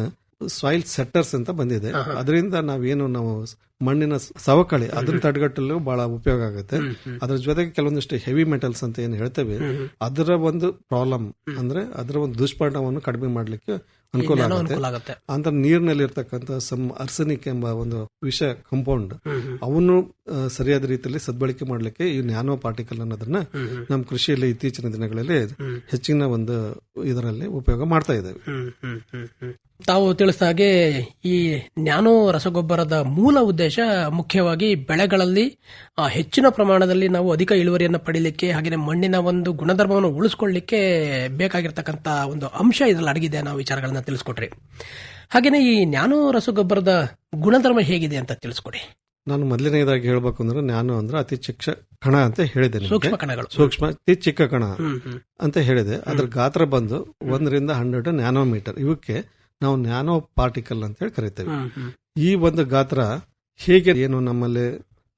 ಸಾಯಿಲ್ ಸೆಟ್ಟರ್ಸ್ ಅಂತ ಬಂದಿದೆ. ಅದರಿಂದ ನಾವೇನು ನಾವು ಮಣ್ಣಿನ ಸವಕಳಿ ಅದನ್ನ ತಡೆಗಟ್ಟಲು ಬಹಳ ಉಪಯೋಗ ಆಗುತ್ತೆ. ಅದ್ರ ಜೊತೆಗೆ ಕೆಲವೊಂದಿಷ್ಟು ಹೆವಿ ಮೆಟಲ್ಸ್ ಅಂತ ಏನು ಹೇಳ್ತೇವೆ. ಅದರ ಒಂದು ಪ್ರಾಬ್ಲಮ್ ಅಂದ್ರೆ ಅದರ ಒಂದು ದುಷ್ಪರಿಣಾಮವನ್ನು ಕಡಿಮೆ ಮಾಡ್ಲಿಕ್ಕೆ ಅನುಕೂಲ ಆಗುತ್ತೆ. ಅಂತ ನೀರಿನಲ್ಲಿ ಇರ್ತಕ್ಕಂಥ ಸಮ್ ಅರ್ಸನಿಕ್ ಎಂಬ ಒಂದು ವಿಷ ಕಂಪೌಂಡ್ ಅವನ್ನು ಸರಿಯಾದ ರೀತಿಯಲ್ಲಿ ಸದ್ಬಳಕೆ ಮಾಡಲಿಕ್ಕೆ ಈ ನ್ಯಾನೋ ಪಾರ್ಟಿಕಲ್ ಅನ್ನೋದನ್ನ ನಮ್ಮ ಕೃಷಿಯಲ್ಲಿ ಇತ್ತೀಚಿನ ದಿನಗಳಲ್ಲಿ. ಹೆಚ್ಚಿನ ಒಂದು ಇದರಲ್ಲಿ ಉಪಯೋಗ ಮಾಡ್ತಾ ಇದ್ದೇವೆ. ತಾವು ತಿಳಿಸಿದ ಹಾಗೆ ಈ ನ್ಯಾನೋ ರಸಗೊಬ್ಬರದ ಮೂಲ ಉದ್ದೇಶ ಮುಖ್ಯವಾಗಿ ಬೆಳೆಗಳಲ್ಲಿ ಹೆಚ್ಚಿನ ಪ್ರಮಾಣದಲ್ಲಿ ನಾವು ಅಧಿಕ ಇಳುವರಿಯನ್ನು ಪಡೀಲಿಕ್ಕೆ ಹಾಗೆಯೇ ಮಣ್ಣಿನ ಒಂದು ಗುಣಧರ್ಮವನ್ನು ಉಳಿಸ್ಕೊಳ್ಳಿಕ್ಕೆ ಬೇಕಾಗಿರ್ತಕ್ಕಂಥ ಒಂದು ಅಂಶ ಇದರಲ್ಲಿ ಅಡಗಿದೆ ನಾವು ವಿಚಾರಗಳನ್ನ ತಿಳಿಸ್ಕೊಟ್ರಿ. ಹಾಗೆಯೇ ಈ ನ್ಯಾನೋ ರಸಗೊಬ್ಬರದ ಗುಣಧರ್ಮ ಹೇಗಿದೆ ಅಂತ ತಿಳಿಸ್ಕೊಡಿ. ನಾನು ಮೊದಲನೇದಾಗಿ ಹೇಳಬೇಕು ಅಂದ್ರೆ ನ್ಯಾನೋ ಅಂದ್ರೆ ಅತಿ ಚಿಕ್ಕ ಕಣ ಅಂತ ಹೇಳಿದೆ ಸೂಕ್ಷ್ಮ ಕಣಗಳು. ಸೂಕ್ಷ್ಮ ಅತಿ ಚಿಕ್ಕ ಕಣ ಅಂತ ಹೇಳಿದೆ. ಅದ್ರ ಗಾತ್ರ ಬಂದು ಒಂದರಿಂದ ಹಂಡ್ರೆಡ್ ನ್ಯಾನೋಮೀಟರ್. ಇವಕ್ಕೆ ನಾವು ನ್ಯಾನೋ ಪಾರ್ಟಿಕಲ್ ಅಂತ ಹೇಳಿ ಕರಿತೇವೆ. ಈ ಒಂದು ಗಾತ್ರ ಹೇಗೆ ಏನು ನಮ್ಮಲ್ಲಿ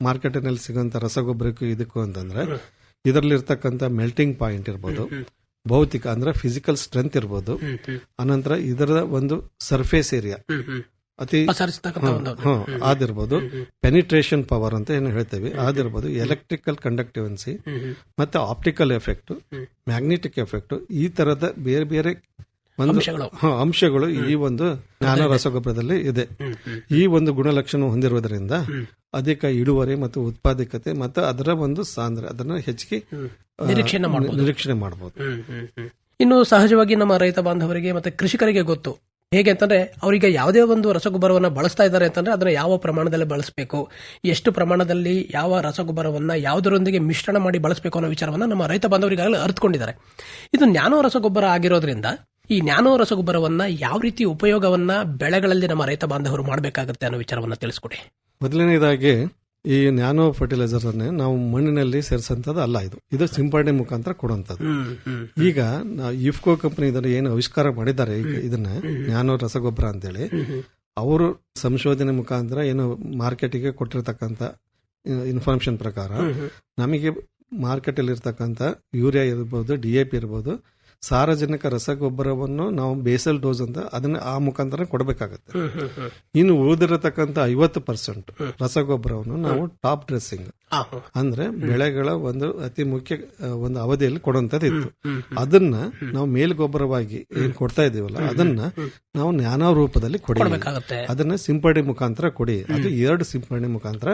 ಮಾರ್ಕೆಟಿನಲ್ಲಿ ಸಿಗುವಂತ ರಸಗೊಬ್ಬರಕ್ಕೂ ಇದಕ್ಕೂ ಅಂತಂದ್ರೆ. ಇದರಲ್ಲಿ ಇರ್ತಕ್ಕಂತ ಮೆಲ್ಟಿಂಗ್ ಪಾಯಿಂಟ್ ಇರ್ಬೋದು ಭೌತಿಕ ಅಂದ್ರೆ ಫಿಸಿಕಲ್ ಸ್ಟ್ರೆಂತ್ ಇರ್ಬೋದು ಅನಂತರ ಇದರ ಒಂದು ಸರ್ಫೇಸ್ ಏರಿಯಾ. ಅತಿ ಆದಿರ್ಬೋದು ಅದಿರ್ಬೋದು ಪೆನಿಟ್ರೇಷನ್ ಪವರ್ ಅಂತ ಏನು ಹೇಳ್ತೇವೆ ಆದಿರ್ಬೋದು ಎಲೆಕ್ಟ್ರಿಕಲ್ ಕಂಡಕ್ಟಿವೆನ್ಸಿ. ಮತ್ತೆ ಆಪ್ಟಿಕಲ್ ಎಫೆಕ್ಟ್ ಮ್ಯಾಗ್ನೆಟಿಕ್ ಎಫೆಕ್ಟ್ ಈ ತರದ ಬೇರೆ ಬೇರೆ ಅಂಶಗಳು. ಹ, ಅಂಶಗಳು ಈ ಒಂದು ಜ್ಞಾನ ರಸಗೊಬ್ಬರದಲ್ಲಿ ಇದೆ. ಈ ಒಂದು ಗುಣಲಕ್ಷಣ ಹೊಂದಿರುವುದರಿಂದ ಅಧಿಕ ಇಳುವರಿ ಮತ್ತು ಉತ್ಪಾದಕತೆ ಮತ್ತು ಅದರ ಒಂದು ಸಾಂದ್ರ ಅದನ್ನ ಹೆಚ್ಚಿಗೆ ನಿರೀಕ್ಷಣೆ. ಮಾಡಬಹುದು. ಇನ್ನು ಸಹಜವಾಗಿ ನಮ್ಮ ರೈತ ಬಾಂಧವರಿಗೆ ಮತ್ತೆ ಕೃಷಿಕರಿಗೆ ಗೊತ್ತು. ಹೇಗೆ ಅಂತಂದ್ರೆ ಅವರಿಗೆ ಯಾವುದೇ ಒಂದು ರಸಗೊಬ್ಬರವನ್ನು ಬಳಸ್ತಾ ಇದ್ದಾರೆ ಅಂತಂದ್ರೆ ಅದನ್ನ ಯಾವ ಪ್ರಮಾಣದಲ್ಲಿ ಬಳಸಬೇಕು ಎಷ್ಟು ಪ್ರಮಾಣದಲ್ಲಿ ಯಾವ ರಸಗೊಬ್ಬರವನ್ನ ಯಾವುದರೊಂದಿಗೆ ಮಿಶ್ರಣ ಮಾಡಿ ಬಳಸಬೇಕು ಅನ್ನೋ ವಿಚಾರವನ್ನ ನಮ್ಮ ರೈತ ಬಾಂಧವರಿಗಾಗಲೇ ಅರ್ಥಕೊಂಡಿದ್ದಾರೆ ಇದು ನ್ಯಾನೋ ರಸಗೊಬ್ಬರ ಆಗಿರೋದ್ರಿಂದ ಈ ನ್ಯಾನೋ ರಸಗೊಬ್ಬರವನ್ನ ಯಾವ ರೀತಿ ಉಪಯೋಗವನ್ನ ಬೆಳೆಗಳಲ್ಲಿ ನಮ್ಮ ರೈತ ಬಾಂಧವರು ಮಾಡಬೇಕಾಗುತ್ತೆ ಅನ್ನೋ ವಿಚಾರವನ್ನ ತಿಳಿಸ್ಕೊಡಿ. ಮೊದಲನೇದಾಗಿ ಈ ನ್ಯಾನೋ ಫರ್ಟಿಲೈಸರ್ ಅನ್ನೇ ನಾವು ಮಣ್ಣಿನಲ್ಲಿ ಸೇರಿಸಂತದ್ದು ಅಲ್ಲ ಇದು. ಇದು ಸಿಂಪಡಣೆ ಮುಖಾಂತರ ಕೊಡುವಂತದ್ದು ಈಗ ಇಫ್ಕೋ ಕಂಪನಿ ಇದನ್ನ ಏನು ಆವಿಷ್ಕಾರ ಮಾಡಿದ್ದಾರೆ ಈಗ ಇದನ್ನ ನ್ಯಾನೋ ರಸಗೊಬ್ಬರ ಅಂತೇಳಿ. ಅವರು ಸಂಶೋಧನೆ ಮುಖಾಂತರ ಏನು ಮಾರ್ಕೆಟಿಗೆ ಕೊಟ್ಟಿರ್ತಕ್ಕಂಥ ಇನ್ಫಾರ್ಮೇಶನ್ ಪ್ರಕಾರ ನಮಗೆ ಮಾರ್ಕೆಟ್ ಅಲ್ಲಿ ಇರ್ತಕ್ಕಂಥ ಯೂರಿಯಾ ಇರ್ಬೋದು ಡಿ ಎ ಪಿ ಇರ್ಬೋದು ಸಾರಜನಕ ರಸಗೊಬ್ಬರವನ್ನು ನಾವು ಬೇಸಲ್ ಡೋಸ್ ಅಂತ ಅದನ್ನ ಆ ಮುಖಾಂತರ ಕೊಡಬೇಕಾಗತ್ತೆ. ಇನ್ನು ಉಳಿದಿರತಕ್ಕಂಥ ಐವತ್ತು ಪರ್ಸೆಂಟ್ ರಸಗೊಬ್ಬರವನ್ನು ನಾವು ಟಾಪ್ ಡ್ರೆಸ್ಸಿಂಗ್ ಅಂದ್ರೆ ಬೆಳೆಗಳ ಒಂದು ಅತಿ ಮುಖ್ಯ ಒಂದು ಅವಧಿಯಲ್ಲಿ ಕೊಡುವಂತದ್ದು ಇತ್ತು. ಅದನ್ನ ನಾವು ಮೇಲ್ಗೊಬ್ಬರವಾಗಿ ಏನ್ ಕೊಡ್ತಾ ಇದೀವಲ್ಲ ಅದನ್ನ ನಾವು ನಾನಾ ರೂಪದಲ್ಲಿ ಕೊಡಿ. ಕೊಡ್ಬೇಕಾಗತ್ತೆ. ಅದನ್ನ ಸಿಂಪಡಣೆ ಮುಖಾಂತರ ಕೊಡಿ. ಅದು ಎರಡು ಸಿಂಪಡಣೆ ಮುಖಾಂತರ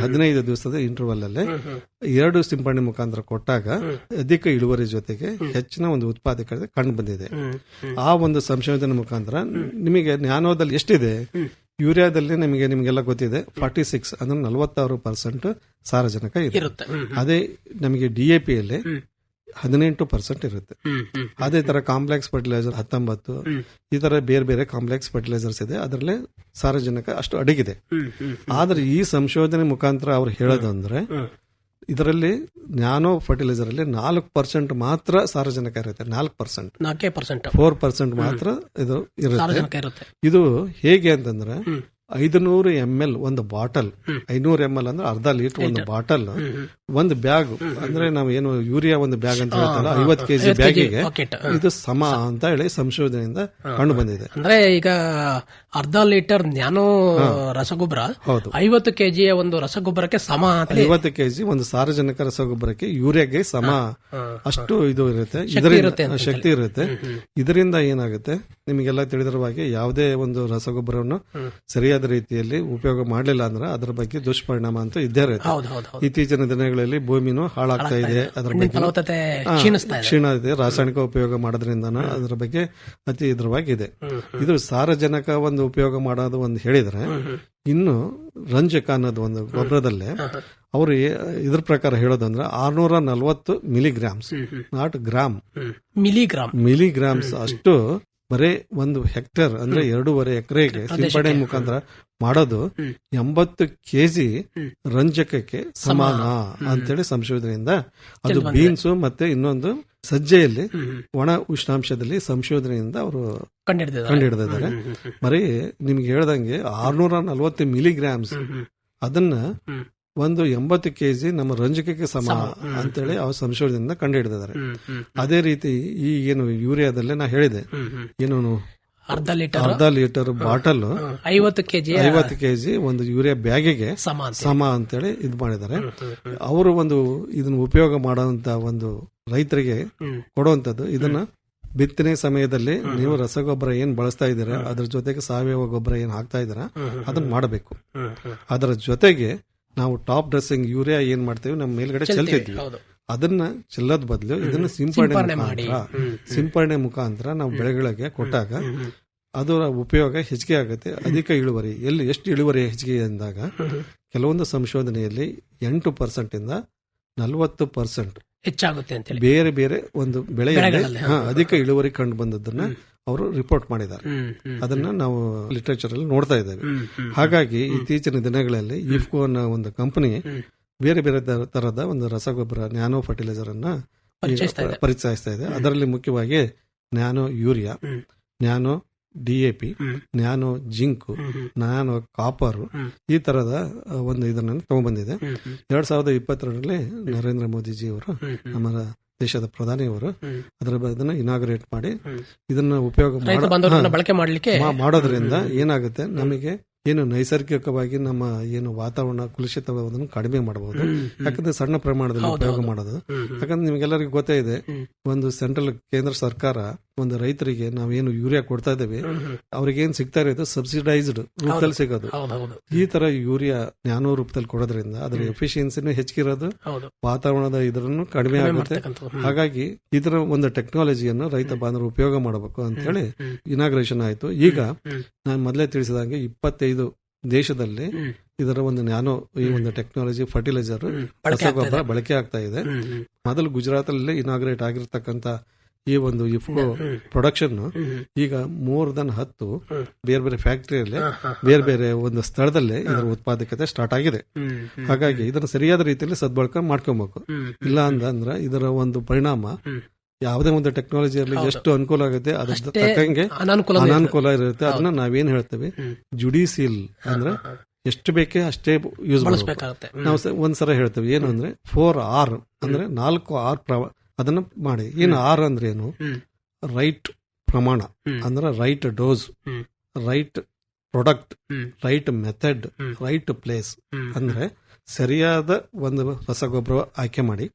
ಹದಿನೈದು ದಿವಸದ ಇಂಟರ್ವಲ್ ಅಲ್ಲೇ. ಎರಡು ಸಿಂಪಡಣೆ ಮುಖಾಂತರ ಕೊಟ್ಟಾಗ ಅಧಿಕ ಇಳುವರಿ ಜೊತೆಗೆ ಹೆಚ್ಚಿನ ಒಂದು ಉತ್ಪಾದಕತೆ ಕಂಡು ಬಂದಿದೆ. ಆ ಒಂದು ಸಂಶೋಧನೆ ಮುಖಾಂತರ ನಿಮಗೆ ಜ್ಞಾನೋದಲ್ಲಿ ಎಷ್ಟಿದೆ? ಯೂರಿಯಾದಲ್ಲಿ ನಿಮಗೆ ನಿಮಗೆಲ್ಲ ಗೊತ್ತಿದೆ. ಫಾರ್ಟಿ ಸಿಕ್ಸ್ ಅಂದ್ರೆ ನಲವತ್ತಾರು ಪರ್ಸೆಂಟ್ ಸಾರಜನಕ ಇದೆ. ಅದೇ ನಮಗೆ ಡಿಎಪಿಯಲ್ಲಿ ಎ. ಹದಿನೆಂಟು ಪರ್ಸೆಂಟ್ ಇರುತ್ತೆ. ಅದೇ ತರ ಕಾಂಪ್ಲೆಕ್ಸ್ ಫರ್ಟಿಲೈಸರ್ ಹತ್ತೊಂಬತ್ತು. ಈ ತರ ಬೇರೆ ಬೇರೆ ಕಾಂಪ್ಲೆಕ್ಸ್ ಫರ್ಟಿಲೈಸರ್ಸ್ ಇದೆ ಅದರಲ್ಲೇ ಸಾರಜನಕ ಅಷ್ಟು ಅಡಗಿದೆ. ಆದ್ರೆ ಈ ಸಂಶೋಧನೆ ಮುಖಾಂತರ ಅವ್ರು ಹೇಳೋದಂದ್ರೆ. ಇದರಲ್ಲಿ ನ್ಯಾನೋ ಫರ್ಟಿಲೈಸರ್ ಅಲ್ಲಿ ನಾಲ್ಕು ಪರ್ಸೆಂಟ್ ಮಾತ್ರ ಸಾರಜನಕ ಇರುತ್ತೆ ನಾಲ್ಕು ಪರ್ಸೆಂಟ್ ಪರ್ಸೆಂಟ್ ಫೋರ್ ಪರ್ಸೆಂಟ್ ಮಾತ್ರ ಇದು ಇರುತ್ತೆ ಇದು ಹೇಗೆ ಅಂತಂದ್ರೆ. ಐದುನೂರು ಎಂ ಎಲ್ ಒಂದು ಬಾಟಲ್. ಐನೂರು ಎಂ ಎಲ್ ಅಂದ್ರೆ ಅರ್ಧ ಲೀಟರ್ ಒಂದು ಬಾಟಲ್. ಒಂದು ಬ್ಯಾಗ್ ಅಂದ್ರೆ ನಾವು ಏನು ಯೂರಿಯಾ ಒಂದು ಬ್ಯಾಗ್ ಅಂತ ಹೇಳ್ತಲ್ಲ ಐವತ್ ಕೆಜಿ 50 kg ಬ್ಯಾಗಿಗೆ ಇದು ಸಮ ಅಂತ ಹೇಳಿ ಸಂಶೋಧನೆಯಿಂದ ಕಂಡು ಬಂದಿದೆ. ಅಂದ್ರೆ ಈಗ ಅರ್ಧ ಲೀಟರ್ ನ್ಯಾನೋ ರಸಗೊಬ್ಬರ ಹೌದು. ಐವತ್ತು ಕೆಜಿಯ ಒಂದು ರಸಗೊಬ್ಬರಕ್ಕೆ ಸಮ ಐವತ್ತು ಕೆಜಿ ಒಂದು ಸಾರಜನಕ ರಸಗೊಬ್ಬರಕ್ಕೆ ಯೂರಿಯಾಗೆ ಸಮ. ಅಷ್ಟು ಇದು ಇರುತ್ತೆ. ಇದರಿಂದ ಶಕ್ತಿ ಇರುತ್ತೆ. ಇದರಿಂದ ಏನಾಗುತ್ತೆ? ನಿಮಗೆಲ್ಲ ತಿಳಿದಿರುವ ಹಾಗೆ ಯಾವುದೇ ಒಂದು ರಸಗೊಬ್ಬರವನ್ನು ಸರಿಯಾದ ರೀತಿಯಲ್ಲಿ ಉಪಯೋಗ ಮಾಡಲಿಲ್ಲ ಅಂದ್ರೆ ಅದರ ಬಗ್ಗೆ ದುಷ್ಪರಿಣಾಮ ಅಂತ ಇದ್ದೇ ಇರುತ್ತೆ. ಇತ್ತೀಚಿನ ದಿನಗಳಲ್ಲಿ ಭೂಮಿನೂ ಹಾಳಾಗ್ತಾ ಇದೆ ಅದರ ಬಗ್ಗೆ ಕ್ಷೀಣ ಇದೆ. ರಾಸಾಯನಿಕ ಉಪಯೋಗ ಮಾಡೋದ್ರಿಂದ ಅದರ ಬಗ್ಗೆ ಅತಿ ಇದ್ರವಾಗಿದೆ. ಇದು ಸಾರಜನಕ ಒಂದು ಉಪಯೋಗ ಮಾಡೋದು ಒಂದು ಹೇಳಿದ್ರೆ ಇನ್ನು ರಂಜಕ ಅನ್ನೋದು ಒಂದು ಗೊಬ್ಬರದಲ್ಲೇ ಅವರು ಇದ್ರ ಪ್ರಕಾರ ಹೇಳೋದಂದ್ರೆ ಆರ್ನೂರ ನಲ್ವತ್ತು milligrams not gram. Milligram. Milligrams ಅಷ್ಟು ಬರೇ ಒಂದು ಹೆಕ್ಟೇರ್ ಅಂದ್ರೆ ಎರಡೂವರೆ ಎಕರೆಗೆ ಸಿಂಪಡಣೆ ಮುಖಾಂತರ ಮಾಡೋದು. ಎಂಬತ್ತು ಕೆಜಿ. ರಂಜಕಕ್ಕೆ ಸಮಾನ ಅಂತೇಳಿ ಸಂಶೋಧನೆಯಿಂದ ಅದು ಬೀನ್ಸ್ ಮತ್ತೆ ಇನ್ನೊಂದು ಸಜ್ಜೆಯಲ್ಲಿ. ಒಣ ಉಷ್ಣಾಂಶದಲ್ಲಿ ಸಂಶೋಧನೆಯಿಂದ ಅವರು ಕಂಡುಹಿಡಿದಿದ್ದಾರೆ. ಬರೀ ನಿಮ್ಗೆ ಹೇಳ್ದಂಗೆ ಆರ್ನೂರ ನಲವತ್ತು ಮಿಲಿಗ್ರಾಮ್ಸ್. ಅದನ್ನ. ಒಂದು ಎಂಬತ್ತು ಕೆಜಿ ನಮ್ಮ ರಂಜಕಕ್ಕೆ ಸಮ ಅಂತೇಳಿ ಅವ್ರ ಸಂಶೋಧನೆಯಿಂದ ಕಂಡುಹಿಡಿದಿದ್ದಾರೆ. ಹ್ಮ್, ಹ್ಮ್, ಅದೇ ರೀತಿ ಈ ಏನು ಯೂರಿಯಾದಲ್ಲೇ ನಾ ಹೇಳಿದೆ. ಏನು ಅರ್ಧ ಲೀಟರ್? ಅರ್ಧ ಲೀಟರ್ ಬಾಟಲ್ ಐವತ್ತು ಕೆಜಿ ಐವತ್ತು ಕೆಜಿ ಒಂದು ಯೂರಿಯಾ ಬ್ಯಾಗಿಗೆ ಸಮ ಅಂತ ಸಮ ಅಂತೇಳಿ ಇದು ಮಾಡಿದ್ದಾರೆ. ಅವರು ಒಂದು ಇದನ್ನ ಉಪಯೋಗ ಮಾಡುವಂತ ಒಂದು ರೈತರಿಗೆ. ಕೊಡುವಂತದ್ದು ಇದನ್ನ ಬಿತ್ತನೆ ಸಮಯದಲ್ಲಿ ನೀವು ರಸಗೊಬ್ಬರ ಏನ್ ಬಳಸ್ತಾ ಇದ್ದೀರಾ ಅದ್ರ ಜೊತೆಗೆ ಸಾವಯವ ಗೊಬ್ಬರ ಏನ್ ಹಾಕ್ತಾ ಇದ್ದೀರಾ ಅದನ್ನ ಮಾಡಬೇಕು. ಅದರ ಜೊತೆಗೆ ನಾವು ಟಾಪ್ ಡ್ರೆಸ್ಸಿಂಗ್ ಯೂರಿಯಾ ಏನ್ ಮಾಡ್ತೇವೆ? ನಮ್ಮ ಮೇಲ್ಗಡೆ ಚೆಲ್ತಿದ್ವಿ. ಅದನ್ನ ಚೆಲ್ಲೋದ್ ಬದಲು ಇದನ್ನ ಸಿಂಪಡಣೆ ಸಿಂಪರಣೆ ಮಾಡಿ. ಮುಖಾಂತರ ಸಿಂಪರಣೆ ಸಿಂಪಡಣೆ ಮುಖಾಂತರ ನಾವು ಬೆಳೆಗಳಿಗೆ ಕೊಟ್ಟಾಗ ಅದರ ಉಪಯೋಗ ಹೆಚ್ಚಿಗೆ ಆಗುತ್ತೆ. ಅಧಿಕ ಇಳುವರಿ. ಎಲ್ಲಿ ಎಷ್ಟು ಇಳುವರಿ ಹೆಚ್ಚಿಗೆ ಅಂದಾಗ ಕೆಲವೊಂದು ಸಂಶೋಧನೆಯಲ್ಲಿ ಎಂಟು ಪರ್ಸೆಂಟ್ ಇಂದ ನಲವತ್ತು ಪರ್ಸೆಂಟ್ ಹೆಚ್ಚಾಗುತ್ತೆ ಬೇರೆ ಬೇರೆ ಒಂದು ಬೆಳೆಯಲ್ಲಿ ಹಾ, ಅಧಿಕ ಇಳುವರಿ ಕಂಡು ಬಂದದ್ದನ್ನ ಅವರು ರಿಪೋರ್ಟ್ ಮಾಡಿದ್ದಾರೆ. ಅದನ್ನ ನಾವು ಲಿಟರೇಚರ್ ಅಲ್ಲಿ ನೋಡ್ತಾ ಇದ್ದೇವೆ. ಹಾಗಾಗಿ ಇತ್ತೀಚಿನ ದಿನಗಳಲ್ಲಿ ಇಫ್ಕೋ ಅನ್ನೋ ಒಂದು ಕಂಪನಿ ಬೇರೆ ಬೇರೆ ತರಹದ ಒಂದು ರಸಗೊಬ್ಬರ ನ್ಯಾನೋ ಫರ್ಟಿಲೈಸರ್ ಅನ್ನ ಪರಿಚಯಿಸ್ತಾ ಇದೆ. ಅದರಲ್ಲಿ ಮುಖ್ಯವಾಗಿ nano urea nano nano DAP P nano zinc nano copper ಈ ತರದ ಒಂದು ಇದನ್ನ ತಗೊಂಡ್ಬಂದಿದೆ. ಎರಡ್ ಸಾವಿರದ ಇಪ್ಪತ್ತೆರಡರಲ್ಲಿ ನರೇಂದ್ರ ಮೋದಿಜಿ ಅವರು. ನಮ್ಮ ದೇಶದ ಪ್ರಧಾನಿಯವರು ಅವರು ಅದರ ಅದನ್ನ ಇನಾಗ್ರೇಟ್ ಮಾಡಿ ಇದನ್ನ ಉಪಯೋಗ ಬಳಕೆ ಮಾಡಲಿಕ್ಕೆ ಮಾಡೋದ್ರಿಂದ ಏನಾಗುತ್ತೆ? ನಮಗೆ ಏನು ನೈಸರ್ಗಿಕವಾಗಿ ನಮ್ಮ ಏನು ವಾತಾವರಣ ಕಲುಷಿತವಾದನ್ನು ಕಡಿಮೆ ಮಾಡಬಹುದು. ಯಾಕಂದ್ರೆ ಸಣ್ಣ ಪ್ರಮಾಣದಲ್ಲಿ ಉಪಯೋಗ. ಮಾಡೋದು. ಯಾಕಂದ್ರೆ ನಿಮ್ಗೆಲ್ಲರಿಗೂ ಗೊತ್ತೇ ಇದೆ. ಒಂದು ಸೆಂಟ್ರಲ್ ಕೇಂದ್ರ ಸರ್ಕಾರ ಒಂದು ರೈತರಿಗೆ ನಾವೇನು ಯೂರಿಯಾ ಕೊಡ್ತಾ ಇದ್ದೇವೆ ಏನ್ ಸಿಗ್ತಾ ಇರೋದು ಸಬ್ಸಿಡೈಸ್ಡ್ ರೂಪದಲ್ಲಿ ಸಿಗೋದು. ಈ ತರ ಯೂರಿಯಾ ನ್ಯಾನೋ ರೂಪದಲ್ಲಿ ಕೊಡೋದ್ರಿಂದ ಅದ್ರ ಎಫಿಷಿಯನ್ಸಿನೂ ಹೆಚ್ಚಿರೋದು ವಾತಾವರಣದ ಇದರನ್ನು ಕಡಿಮೆ ಆಗುತ್ತೆ. ಹಾಗಾಗಿ ಇದರ ಒಂದು ಟೆಕ್ನಾಲಜಿಯನ್ನು ರೈತ ಬಾಂಧವರು ಉಪಯೋಗ ಮಾಡಬೇಕು ಅಂತ ಹೇಳಿ ಇನಾಗ್ರೇಷನ್ ಆಯ್ತು. ಈಗ. ನಾನು ಮೊದಲೇ ತಿಳಿಸಿದಂಗೆ ಇಪ್ಪತ್ತೈದು ದೇಶದಲ್ಲಿ ಇದರ ಒಂದು ನ್ಯಾನೋ ಈ ಒಂದು ಟೆಕ್ನಾಲಜಿ ಫರ್ಟಿಲೈಸರ್ ಹ್ಮ್. ಬಳಕೆ ಆಗ್ತಾ ರಸಗೊಬ್ಬರ ಇದೆ. ಬಳಕೆ ಆಗ್ತಾ ಇದೆ. ಮೊದಲು ಗುಜರಾತ್ ಅಲ್ಲಿ ಇನಾಗ್ರೇಟ್ ಆಗಿರ್ತಕ್ಕಂತ ಈ ಒಂದು ಇಫ್ಕೋ. ಪ್ರೊಡಕ್ಷನ್. ಈಗ ಮೋರ್ ದನ್ ಹತ್ತು. ಬೇರೆ ಬೇರೆ ಫ್ಯಾಕ್ಟರಿಯಲ್ಲಿ ಬೇರೆ ಬೇರೆ ಒಂದು ಸ್ಥಳದಲ್ಲೇ ಇದರ ಉತ್ಪಾದಕತೆ ಸ್ಟಾರ್ಟ್ ಆಗಿದೆ. ಹಾಗಾಗಿ ಇದನ್ನ ಸರಿಯಾದ ರೀತಿಯಲ್ಲಿ ಸದ್ಬಳಕೆ ಮಾಡ್ಕೊಬೇಕು. ಇಲ್ಲ ಅಂತಂದ್ರೆ ಇದರ ಒಂದು ಪರಿಣಾಮ. ಯಾವುದೇ ಒಂದು ಟೆಕ್ನಾಲಜಿಯಲ್ಲಿ. ಎಷ್ಟು ಅನುಕೂಲ ಆಗುತ್ತೆ ಅದಕ್ಕೆ ತಕ್ಕಂಗೆ ಅನಾನುಕೂಲ ಇರುತ್ತೆ. ಅದನ್ನ ನಾವೇನ್ ಹೇಳ್ತೇವೆ? ಜುಡಿಸಿಯಲ್ ಅಂದ್ರೆ ಎಷ್ಟು ಬೇಕೇ ಅಷ್ಟೇ ಯೂಸ್ ಮಾಡ್ಬೇಕು. ನಾವು ಒಂದ್ಸಲ ಹೇಳ್ತೇವೆ. ಏನು ಅಂದ್ರೆ ಫೋರ್ ಆರ್ ಅಂದ್ರೆ ನಾಲ್ಕು ಆರ್ ಅದನ್ನ ಮಾಡಿ. ಏನು ಆರ್ ಅಂದ್ರೆ ಏನು? ರೈಟ್ ಪ್ರಮಾಣ. ಅಂದ್ರೆ right dose. Right product. Right method. Right place. ಅಂದ್ರೆ ಸರಿಯಾದ ಒಂದು ರಸಗೊಬ್ಬರ ಆಯ್ಕೆ ಮಾಡಿ.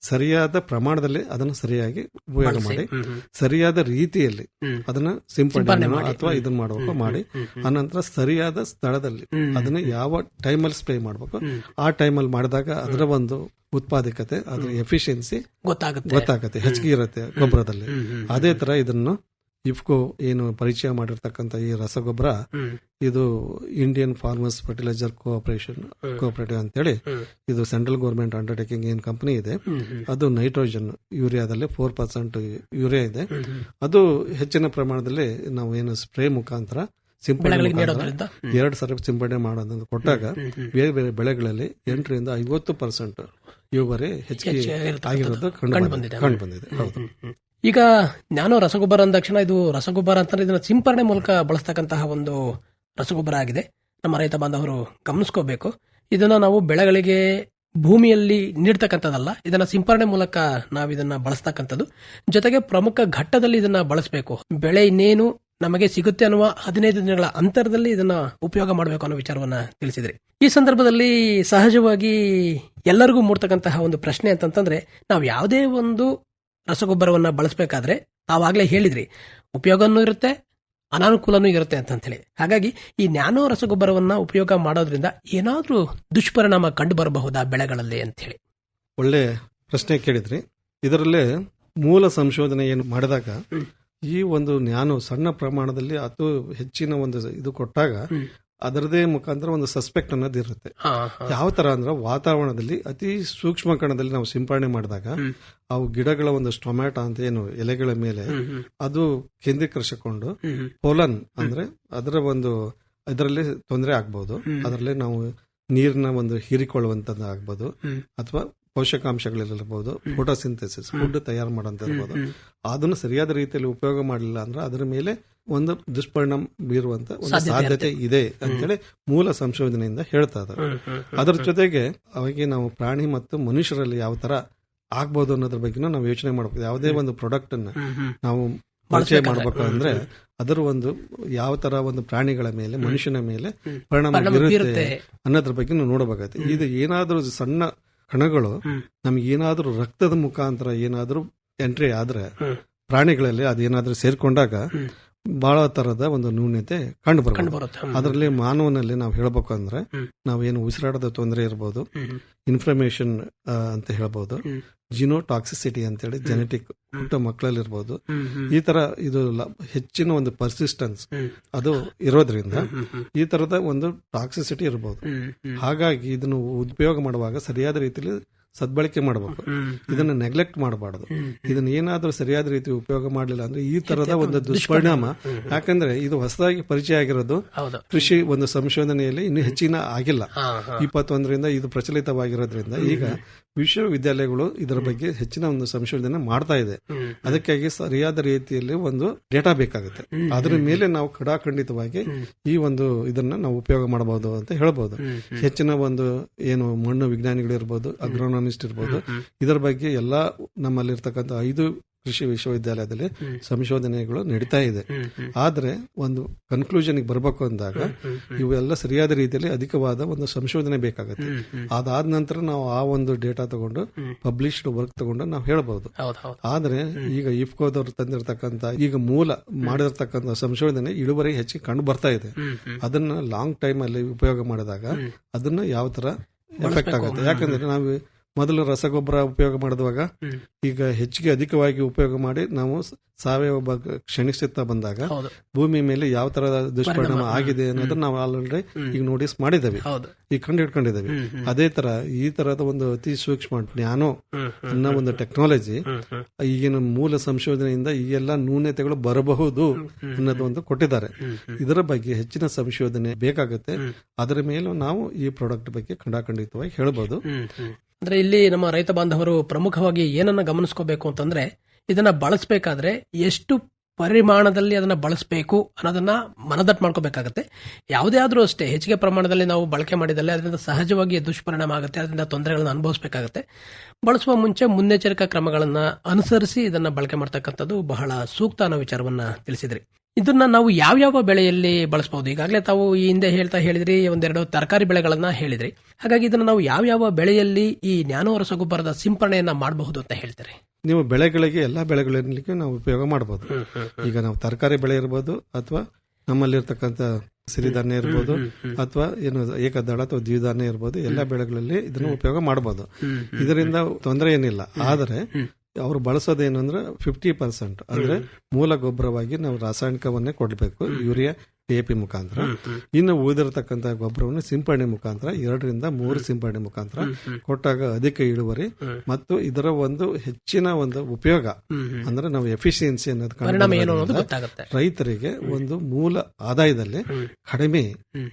ಸರಿಯಾದ ಪ್ರಮಾಣದಲ್ಲಿ ಅದನ್ನು ಸರಿಯಾಗಿ ಉಪಯೋಗ ಮಾಡಿ. ಸರಿಯಾದ ರೀತಿಯಲ್ಲಿ. ಅದನ್ನ ಸಿಂಪಡಣೆ ಮಾಡಿ. ಅಥವಾ. ಇದನ್ನ ಮಾಡಬೇಕು ಮಾಡಿ. ಅನಂತರ ಸರಿಯಾದ ಸ್ಥಳದಲ್ಲಿ. ಅದನ್ನ ಯಾವ ಟೈಮಲ್ಲಿ ಸ್ಪ್ರೇ ಮಾಡಬೇಕು. ಆ ಟೈಮಲ್ಲಿ ಮಾಡಿದಾಗ ಅದರ ಒಂದು ಉತ್ಪಾದಕತೆ ಅದ್ರ ಎಫಿಷಿಯನ್ಸಿ ಗೊತ್ತಾಗುತ್ತೆ ಗೊತ್ತಾಗುತ್ತೆ ಹೆಚ್ಚಿಗೆ ಇರುತ್ತೆ ಗೊಬ್ಬರದಲ್ಲಿ. ಅದೇ ತರ ಇದನ್ನು ಇಫ್ಕೋ ಏನು ಪರಿಚಯ ಮಾಡಿರ್ತಕ್ಕಂಥ ಈ ರಸಗೊಬ್ಬರ ಇದು Indian farmers fertiliser cooperation cooperative ಅಂತೇಳಿ. ಇದು ಸೆಂಟ್ರಲ್ ಗೌರ್ಮೆಂಟ್ ಅಂಡರ್ಟೇಕಿಂಗ್ ಏನ್ ಕಂಪನಿ ಇದೆ. ಅದು ನೈಟ್ರೋಜನ್ ಯೂರಿಯಾದಲ್ಲಿ ಫೋರ್ ಪರ್ಸೆಂಟ್ ಯೂರಿಯಾ ಇದೆ. ಅದು ಹೆಚ್ಚಿನ ಪ್ರಮಾಣದಲ್ಲಿ ನಾವು ಏನು ಸ್ಪ್ರೇ ಮುಖಾಂತರ ಸಿಂಪಡಣೆ. ಎರಡು ಸರಿ ಸಿಂಪಡಣೆ ಮಾಡೋದನ್ನು ಕೊಟ್ಟಾಗ. ಬೇರೆ ಬೇರೆ ಬೆಳೆಗಳಲ್ಲಿ ಎಂಟರಿಂದ ಐವತ್ತು ಪರ್ಸೆಂಟ್ ಇಳುವರಿ ಹೆಚ್ಚಿಗೆ ಆಗಿರೋದು ಕಂಡು ಬಂದಿದೆ ಬಂದಿದೆ. ಕಂಡು ಬಂದಿದೆ ಹೌದು. ಈಗ ನ್ಯಾನೋ ರಸಗೊಬ್ಬರ ಅಂದ ತಕ್ಷಣ ಇದು ರಸಗೊಬ್ಬರ ಅಂತಂದ್ರೆ ಇದನ್ನ ಸಿಂಪರಣೆ ಮೂಲಕ ಬಳಸ್ತಕ್ಕಂತಹ ಒಂದು ರಸಗೊಬ್ಬರ ಆಗಿದೆ ನಮ್ಮ ರೈತ ಬಾಂಧವರು ಗಮನಿಸ್ಕೋಬೇಕು ಇದನ್ನ ನಾವು ಬೆಳೆಗಳಿಗೆ ಭೂಮಿಯಲ್ಲಿ ನೀಡ್ತಕ್ಕಂಥದ್ದಲ್ಲ ಇದನ್ನ ಸಿಂಪರಣೆ ಮೂಲಕ ನಾವು ಇದನ್ನ ಬಳಸ್ತಕ್ಕಂಥದ್ದು ಜೊತೆಗೆ ಪ್ರಮುಖ ಘಟ್ಟದಲ್ಲಿ ಇದನ್ನ ಬಳಸಬೇಕು ಬೆಳೆ ಇನ್ನೇನು ನಮಗೆ ಸಿಗುತ್ತೆ ಅನ್ನುವ ಹದಿನೈದು ದಿನಗಳ ಅಂತರದಲ್ಲಿ ಇದನ್ನ ಉಪಯೋಗ ಮಾಡಬೇಕು ಅನ್ನೋ ವಿಚಾರವನ್ನ ತಿಳಿಸಿದ್ರಿ. ಈ ಸಂದರ್ಭದಲ್ಲಿ ಸಹಜವಾಗಿ ಎಲ್ಲರಿಗೂ ಮೂಡ್ತಕ್ಕಂತಹ ಒಂದು ಪ್ರಶ್ನೆ ಅಂತಂತಂದ್ರೆ ನಾವು ಯಾವುದೇ ಒಂದು ರಸಗೊಬ್ಬರವನ್ನ ಬಳಸಬೇಕಾದ್ರೆ ತಾವಾಗ್ಲೇ ಹೇಳಿದ್ರಿ ಉಪಯೋಗನೂ ಇರುತ್ತೆ ಅನಾನುಕೂಲನೂ ಇರುತ್ತೆ ಅಂತ ಹೇಳಿ ಹಾಗಾಗಿ ಈ ನ್ಯಾನೋ ರಸಗೊಬ್ಬರವನ್ನ ಉಪಯೋಗ ಮಾಡೋದ್ರಿಂದ ಏನಾದರೂ ದುಷ್ಪರಿಣಾಮ ಕಂಡು ಬರಬಹುದಾ ಬೆಳೆಗಳಲ್ಲಿ ಅಂತ ಹೇಳಿ ಒಳ್ಳೆ ಪ್ರಶ್ನೆ ಕೇಳಿದ್ರಿ. ಇದರಲ್ಲೇ ಮೂಲ ಸಂಶೋಧನೆ ಏನು ಮಾಡಿದಾಗ. ಈ ಒಂದು ನಾನು ಸಣ್ಣ ಪ್ರಮಾಣದಲ್ಲಿ ಅತು ಹೆಚ್ಚಿನ ಒಂದು ಇದು ಕೊಟ್ಟಾಗ ಅದರದೇ ಮುಖಾಂತರ ಒಂದು ಸಸ್ಪೆಕ್ಟ್ ಅನ್ನೋದು ಇರುತ್ತೆ. ಯಾವ ತರ ಅಂದ್ರೆ ವಾತಾವರಣದಲ್ಲಿ ಅತಿ ಸೂಕ್ಷ್ಮ ಕಣದಲ್ಲಿ ನಾವು ಸಿಂಪಡಣೆ ಮಾಡಿದಾಗ. ಅವು ಗಿಡಗಳ ಒಂದು ಸ್ಟೊಮ್ಯಾಟೊ ಅಂತ ಏನು ಎಲೆಗಳ ಮೇಲೆ ಅದು ಕೇಂದ್ರೀಕರಿಸಿಕೊಂಡು ಪೋಲನ್ ಅಂದ್ರೆ ಅದರ ಒಂದು ಅದರಲ್ಲಿ ತೊಂದರೆ ಆಗ್ಬಹುದು. ಅದರಲ್ಲಿ ನಾವು ನೀರಿನ ಒಂದು ಹೀರಿಕೊಳ್ಳುವಂತದ್ದು ಆಗ್ಬೋದು ಅಥವಾ ಪೋಷಕಾಂಶಗಳಿರ್ಬೋದು. ಫೋಟೋಸಿಂಥೆಸಿಸ್. ಫುಡ್ ತಯಾರು ಮಾಡೋಂಥ ಇರ್ಬೋದು ಅದನ್ನು ಸರಿಯಾದ ರೀತಿಯಲ್ಲಿ ಉಪಯೋಗ ಮಾಡಲಿಲ್ಲ ಅಂದ್ರೆ ಅದರ ಮೇಲೆ ಒಂದು ದುಷ್ಪರಿಣಾಮ ಬೀರುವಂತ ಒಂದು ಸಾಧ್ಯತೆ ಇದೆ ಇದೆ ಅಂತೇಳಿ ಮೂಲ ಸಂಶೋಧನೆಯಿಂದ ಹೇಳ್ತಾ ಇದ್ದಾರೆ. ಅದರ ಜೊತೆಗೆ ಅವಾಗ ನಾವು ಪ್ರಾಣಿ ಮತ್ತು ಮನುಷ್ಯರಲ್ಲಿ ಯಾವ ತರ ಆಗ್ಬೋದು ಅನ್ನೋದ್ರ ಬಗ್ಗೆನೂ ನಾವು ಯೋಚನೆ ಮಾಡಬೇಕು. ಯಾವುದೇ ಒಂದು ಪ್ರಾಡಕ್ಟ್ ಅನ್ನ ನಾವು ಪರಿಚಯ. ಮಾಡಬೇಕು ಅಂದ್ರೆ ಅದರ ಒಂದು ಯಾವ ತರ ಒಂದು ಪ್ರಾಣಿಗಳ ಮೇಲೆ ಮನುಷ್ಯನ ಮೇಲೆ ಪರಿಣಾಮ ಬೀರುತ್ತೆ ಅನ್ನೋದ್ರ ಬಗ್ಗೆ ನೋಡಬೇಕಾಗುತ್ತೆ. ಇದು ಏನಾದರೂ ಸಣ್ಣ ಕಣಗಳು. ನಮ್ಗೆ ಏನಾದ್ರೂ ರಕ್ತದ ಮುಖಾಂತರ ಏನಾದ್ರೂ ಎಂಟ್ರಿ ಆದ್ರೆ ಪ್ರಾಣಿಗಳಲ್ಲಿ ಅದೇನಾದ್ರೂ ಸೇರ್ಕೊಂಡಾಗ ಬಹಳ ತರದ ಒಂದು ನ್ಯೂನ್ಯತೆ ಕಂಡು ಬರುತ್ತೆ ಅದರಲ್ಲಿ ಮಾನವನಲ್ಲಿ ನಾವು ಹೇಳಬೇಕು ಅಂದ್ರೆ. ನಾವೇನು ಉಸಿರಾಟದ ತೊಂದರೆ ಇರಬಹುದು. ಇನ್ಫ್ಲಮೇಷನ್ ಅಂತ ಹೇಳ್ಬೋದು ಟಾಕ್ಸಿಸಿಟಿ ಅಂತ ಅಂತೇಳಿ ಜೆನೆಟಿಕ್ ಪುಟ್ಟ ಮಕ್ಕಳಲ್ಲಿ ಇರ್ಬೋದು. ಈ ತರ ಇದು ಹೆಚ್ಚಿನ ಒಂದು ಪರ್ಸಿಸ್ಟೆನ್ಸ್ ಅದು ಇರೋದ್ರಿಂದ. ಈ ತರದ ಒಂದು ಟಾಕ್ಸಿಸಿಟಿ ಇರಬಹುದು. ಹಾಗಾಗಿ ಇದನ್ನು ಉಪಯೋಗ ಮಾಡುವಾಗ ಸರಿಯಾದ ರೀತಿಯಲ್ಲಿ ಸದ್ಬಳಕೆ ಮಾಡಬೇಕು. ಇದನ್ನ ನೆಗ್ಲೆಕ್ಟ್ ಮಾಡಬಾರದು. ಇದನ್ನ ಏನಾದ್ರೂ ಸರಿಯಾದ ರೀತಿ ಉಪಯೋಗ ಮಾಡಲಿಲ್ಲ ಅಂದ್ರೆ ಈ ತರದ ಒಂದು ದುಷ್ಪರಿಣಾಮ. ಯಾಕಂದ್ರೆ ಇದು ಹೊಸದಾಗಿ ಪರಿಚಯ ಆಗಿರೋದು ಕೃಷಿ ಒಂದು ಸಂಶೋಧನೆಯಲ್ಲಿ ಇನ್ನು ಹೆಚ್ಚಿನ ಆಗಿಲ್ಲ. ಇಪ್ಪತ್ತೊಂದರಿಂದ ಇದು ಪ್ರಚಲಿತವಾಗಿರೋದ್ರಿಂದ ಈಗ ವಿಶ್ವವಿದ್ಯಾಲಯಗಳು ಇದರ ಬಗ್ಗೆ ಹೆಚ್ಚಿನ ಒಂದು ಸಂಶೋಧನೆ ಮಾಡ್ತಾ ಇದೆ. ಅದಕ್ಕಾಗಿ ಸರಿಯಾದ ರೀತಿಯಲ್ಲಿ ಒಂದು ಡೇಟಾ ಬೇಕಾಗುತ್ತೆ. ಅದರ ಮೇಲೆ ನಾವು ಕಡಾಖಂಡಿತವಾಗಿ ಈ ಒಂದು ಇದನ್ನ ನಾವು ಉಪಯೋಗ ಮಾಡಬಹುದು ಅಂತ ಹೇಳ್ಬೋದು. ಹೆಚ್ಚಿನ ಒಂದು ಏನು ಮಣ್ಣು ವಿಜ್ಞಾನಿಗಳು ಇರ್ಬೋದು ಅಗ್ರೋನಾಮಿಸ್ಟ್ ಇರ್ಬೋದು ಇದರ ಬಗ್ಗೆ ಎಲ್ಲಾ ನಮ್ಮಲ್ಲಿರ್ತಕ್ಕಂಥ ಐದು ಕೃಷಿ ವಿಶ್ವವಿದ್ಯಾಲಯದಲ್ಲಿ ಸಂಶೋಧನೆಗಳು ನಡೀತಾ ಇದೆ. ಆದ್ರೆ ಒಂದು ಕನ್ಕ್ಲೂಷನ್ ಬರಬೇಕು ಅಂದಾಗ ಇವೆಲ್ಲ ಸರಿಯಾದ ರೀತಿಯಲ್ಲಿ ಅಧಿಕವಾದ ಒಂದು ಸಂಶೋಧನೆ ಬೇಕಾಗುತ್ತೆ. ಅದಾದ ನಂತರ ನಾವು ಆ ಒಂದು ಡೇಟಾ ತಗೊಂಡು ಪಬ್ಲಿಷ್ಡ್ ವರ್ಕ್ ತಗೊಂಡು ನಾವು ಹೇಳಬಹುದು ಹೌದು ಹೌದು. ಆದ್ರೆ ಈಗ ಇಫ್ಕೋದವ್ರು ತಂದಿರತಕ್ಕಂತ ಈಗ ಮೂಲ ಮಾಡಿರ್ತಕ್ಕಂಥ ಸಂಶೋಧನೆ ಇಳುವರಿ ಹೆಚ್ಚಿಗೆ ಕಂಡು ಬರ್ತಾ ಇದೆ. ಅದನ್ನ ಲಾಂಗ್ ಟೈಮ್ ಅಲ್ಲಿ ಉಪಯೋಗ ಮಾಡಿದಾಗ ಅದನ್ನ ಯಾವ ತರ ಎಫೆಕ್ಟ್ ಆಗುತ್ತೆ? ಯಾಕಂದ್ರೆ ನಾವು ಮೊದಲು ರಸಗೊಬ್ಬರ ಉಪಯೋಗ ಮಾಡಿದಾಗ ಈಗ ಹೆಚ್ಚಿಗೆ ಅಧಿಕವಾಗಿ ಉಪಯೋಗ ಮಾಡಿ ನಾವು ಸಾವಯವ ಕ್ಷಣಿಸುತ್ತಾ ಬಂದಾಗ ಭೂಮಿ ಮೇಲೆ ಯಾವ ತರದ ದುಷ್ಪರಿಣಾಮ ಆಗಿದೆ ಅನ್ನೋದನ್ನ ನಾವು ಆಲ್ರೆಡಿ ಈಗ ನೋಟಿಸ್ ಮಾಡಿದ್ದೇವೆ. ಈಗ ಕಂಡು ಹಿಡ್ಕೊಂಡಿದ್ದೇವೆ. ಅದೇ ತರ ಈ ತರದ ಒಂದು ಅತಿ ಸೂಕ್ಷ್ಮ ಜ್ಞಾನೋ. ಅನ್ನೋ ಒಂದು ಟೆಕ್ನಾಲಜಿ. ಈಗಿನ ಮೂಲ ಸಂಶೋಧನೆಯಿಂದ ಈ ಎಲ್ಲ ನ್ಯೂನತೆಗಳು ಬರಬಹುದು ಅನ್ನೋದು ಒಂದು ಕೊಟ್ಟಿದ್ದಾರೆ. ಇದರ ಬಗ್ಗೆ ಹೆಚ್ಚಿನ ಸಂಶೋಧನೆ ಬೇಕಾಗುತ್ತೆ. ಅದರ ಮೇಲೂ ನಾವು ಈ ಪ್ರಾಡಕ್ಟ್ ಬಗ್ಗೆ ಖಂಡಾಖಂಡಿತವಾಗಿ. ಹ್ಮ್. ಅಂದ್ರೆ ಇಲ್ಲಿ ನಮ್ಮ ರೈತ ಬಾಂಧವರು ಪ್ರಮುಖವಾಗಿ ಏನನ್ನ ಗಮನಿಸ್ಕೋಬೇಕು ಅಂತಂದ್ರೆ ಇದನ್ನ ಬಳಸಬೇಕಾದ್ರೆ ಎಷ್ಟು ಪರಿಮಾಣದಲ್ಲಿ ಅದನ್ನ ಬಳಸಬೇಕು ಅನ್ನೋದನ್ನ ಮನದಟ್ಟು ಮಾಡ್ಕೋಬೇಕಾಗತ್ತೆ. ಯಾವುದೇ ಆದರೂ ಅಷ್ಟೇ, ಹೆಚ್ಚಿಗೆ ಪ್ರಮಾಣದಲ್ಲಿ ನಾವು ಬಳಕೆ ಮಾಡಿದಲ್ಲಿ ಅದರಿಂದ ಸಹಜವಾಗಿ ದುಷ್ಪರಿಣಾಮ ಆಗುತ್ತೆ, ಅದರಿಂದ ತೊಂದರೆಗಳನ್ನ ಅನುಭವಿಸಬೇಕಾಗತ್ತೆ. ಬಳಸುವ ಮುಂಚೆ ಮುನ್ನೆಚ್ಚರಿಕಾ ಕ್ರಮಗಳನ್ನು ಅನುಸರಿಸಿ ಇದನ್ನ ಬಳಕೆ ಮಾಡ್ತಕ್ಕಂಥದ್ದು ಬಹಳ ಸೂಕ್ತ ಅನ್ನೋ ವಿಚಾರವನ್ನ ತಿಳಿಸಿದ್ರಿ. ಇದನ್ನ ನಾವು ಯಾವ್ಯಾವ ಬೆಳೆಯಲ್ಲಿ ಬಳಸಬಹುದು ಈಗಾಗಲೇ ತಾವು ಈ ಹಿಂದೆ ಹೇಳ್ತಾ ಹೇಳಿದ್ರಿ, ಒಂದೆರಡು ತರಕಾರಿ ಬೆಳೆಗಳನ್ನ ಹೇಳಿದ್ರಿ. ಹಾಗಾಗಿ ಇದನ್ನ ನಾವು ಯಾವ್ಯಾವ ಬೆಳೆಯಲ್ಲಿ ಈ ನ್ಯಾನೋ ರಸಗೊಬ್ಬರದ ಸಿಂಪರಣೆಯನ್ನ ಮಾಡಬಹುದು ಅಂತ ಹೇಳ್ತಾರೆ? ನೀವು ಬೆಳೆಗಳಿಗೆ ಎಲ್ಲಾ ಬೆಳೆಗಳಿಗೆ ನಾವು ಉಪಯೋಗ ಮಾಡಬಹುದು ಈಗ ನಾವು ತರಕಾರಿ ಬೆಳೆ ಇರ್ಬೋದು ಅಥವಾ ನಮ್ಮಲ್ಲಿರ್ತಕ್ಕಂಥ ಸಿರಿಧಾನ್ಯ ಇರ್ಬೋದು ಅಥವಾ ಏನು ಏಕದಳ ಅಥವಾ ದ್ವಿಧಾನ್ಯ ಇರ್ಬೋದು ಎಲ್ಲಾ ಬೆಳೆಗಳಲ್ಲಿ ಇದನ್ನು ಉಪಯೋಗ ಮಾಡಬಹುದು ಇದರಿಂದ ತೊಂದರೆ ಏನಿಲ್ಲ. ಆದರೆ ಅವರು ಬಳಸೋದೇನಂದ್ರೆ ಫಿಫ್ಟಿ ಪರ್ಸೆಂಟ್ ಅಂದ್ರೆ ಮೂಲ ಗೊಬ್ಬರವಾಗಿ ನಾವು ರಾಸಾಯನಿಕವನ್ನೇ ಕೊಡಬೇಕು. ಯೂರಿಯಾ ಡಿಎಪಿ ಮುಖಾಂತರ. ಇನ್ನು ಉಳಿದಿರತಕ್ಕಂತ ಗೊಬ್ಬರವನ್ನು ಸಿಂಪಡಣೆ ಮುಖಾಂತರ ಎರಡರಿಂದ ಮೂರು ಸಿಂಪಡಣೆ ಮುಖಾಂತರ ಕೊಟ್ಟಾಗ ಅಧಿಕ ಇಳುವರಿ ಮತ್ತು ಇದರ ಒಂದು ಹೆಚ್ಚಿನ ಒಂದು ಉಪಯೋಗ. ಅಂದ್ರೆ ನಾವು ಎಫಿಷಿಯನ್ಸಿ ಅನ್ನೋದು ರೈತರಿಗೆ ಒಂದು ಮೂಲ ಆದಾಯದಲ್ಲಿ ಕಡಿಮೆ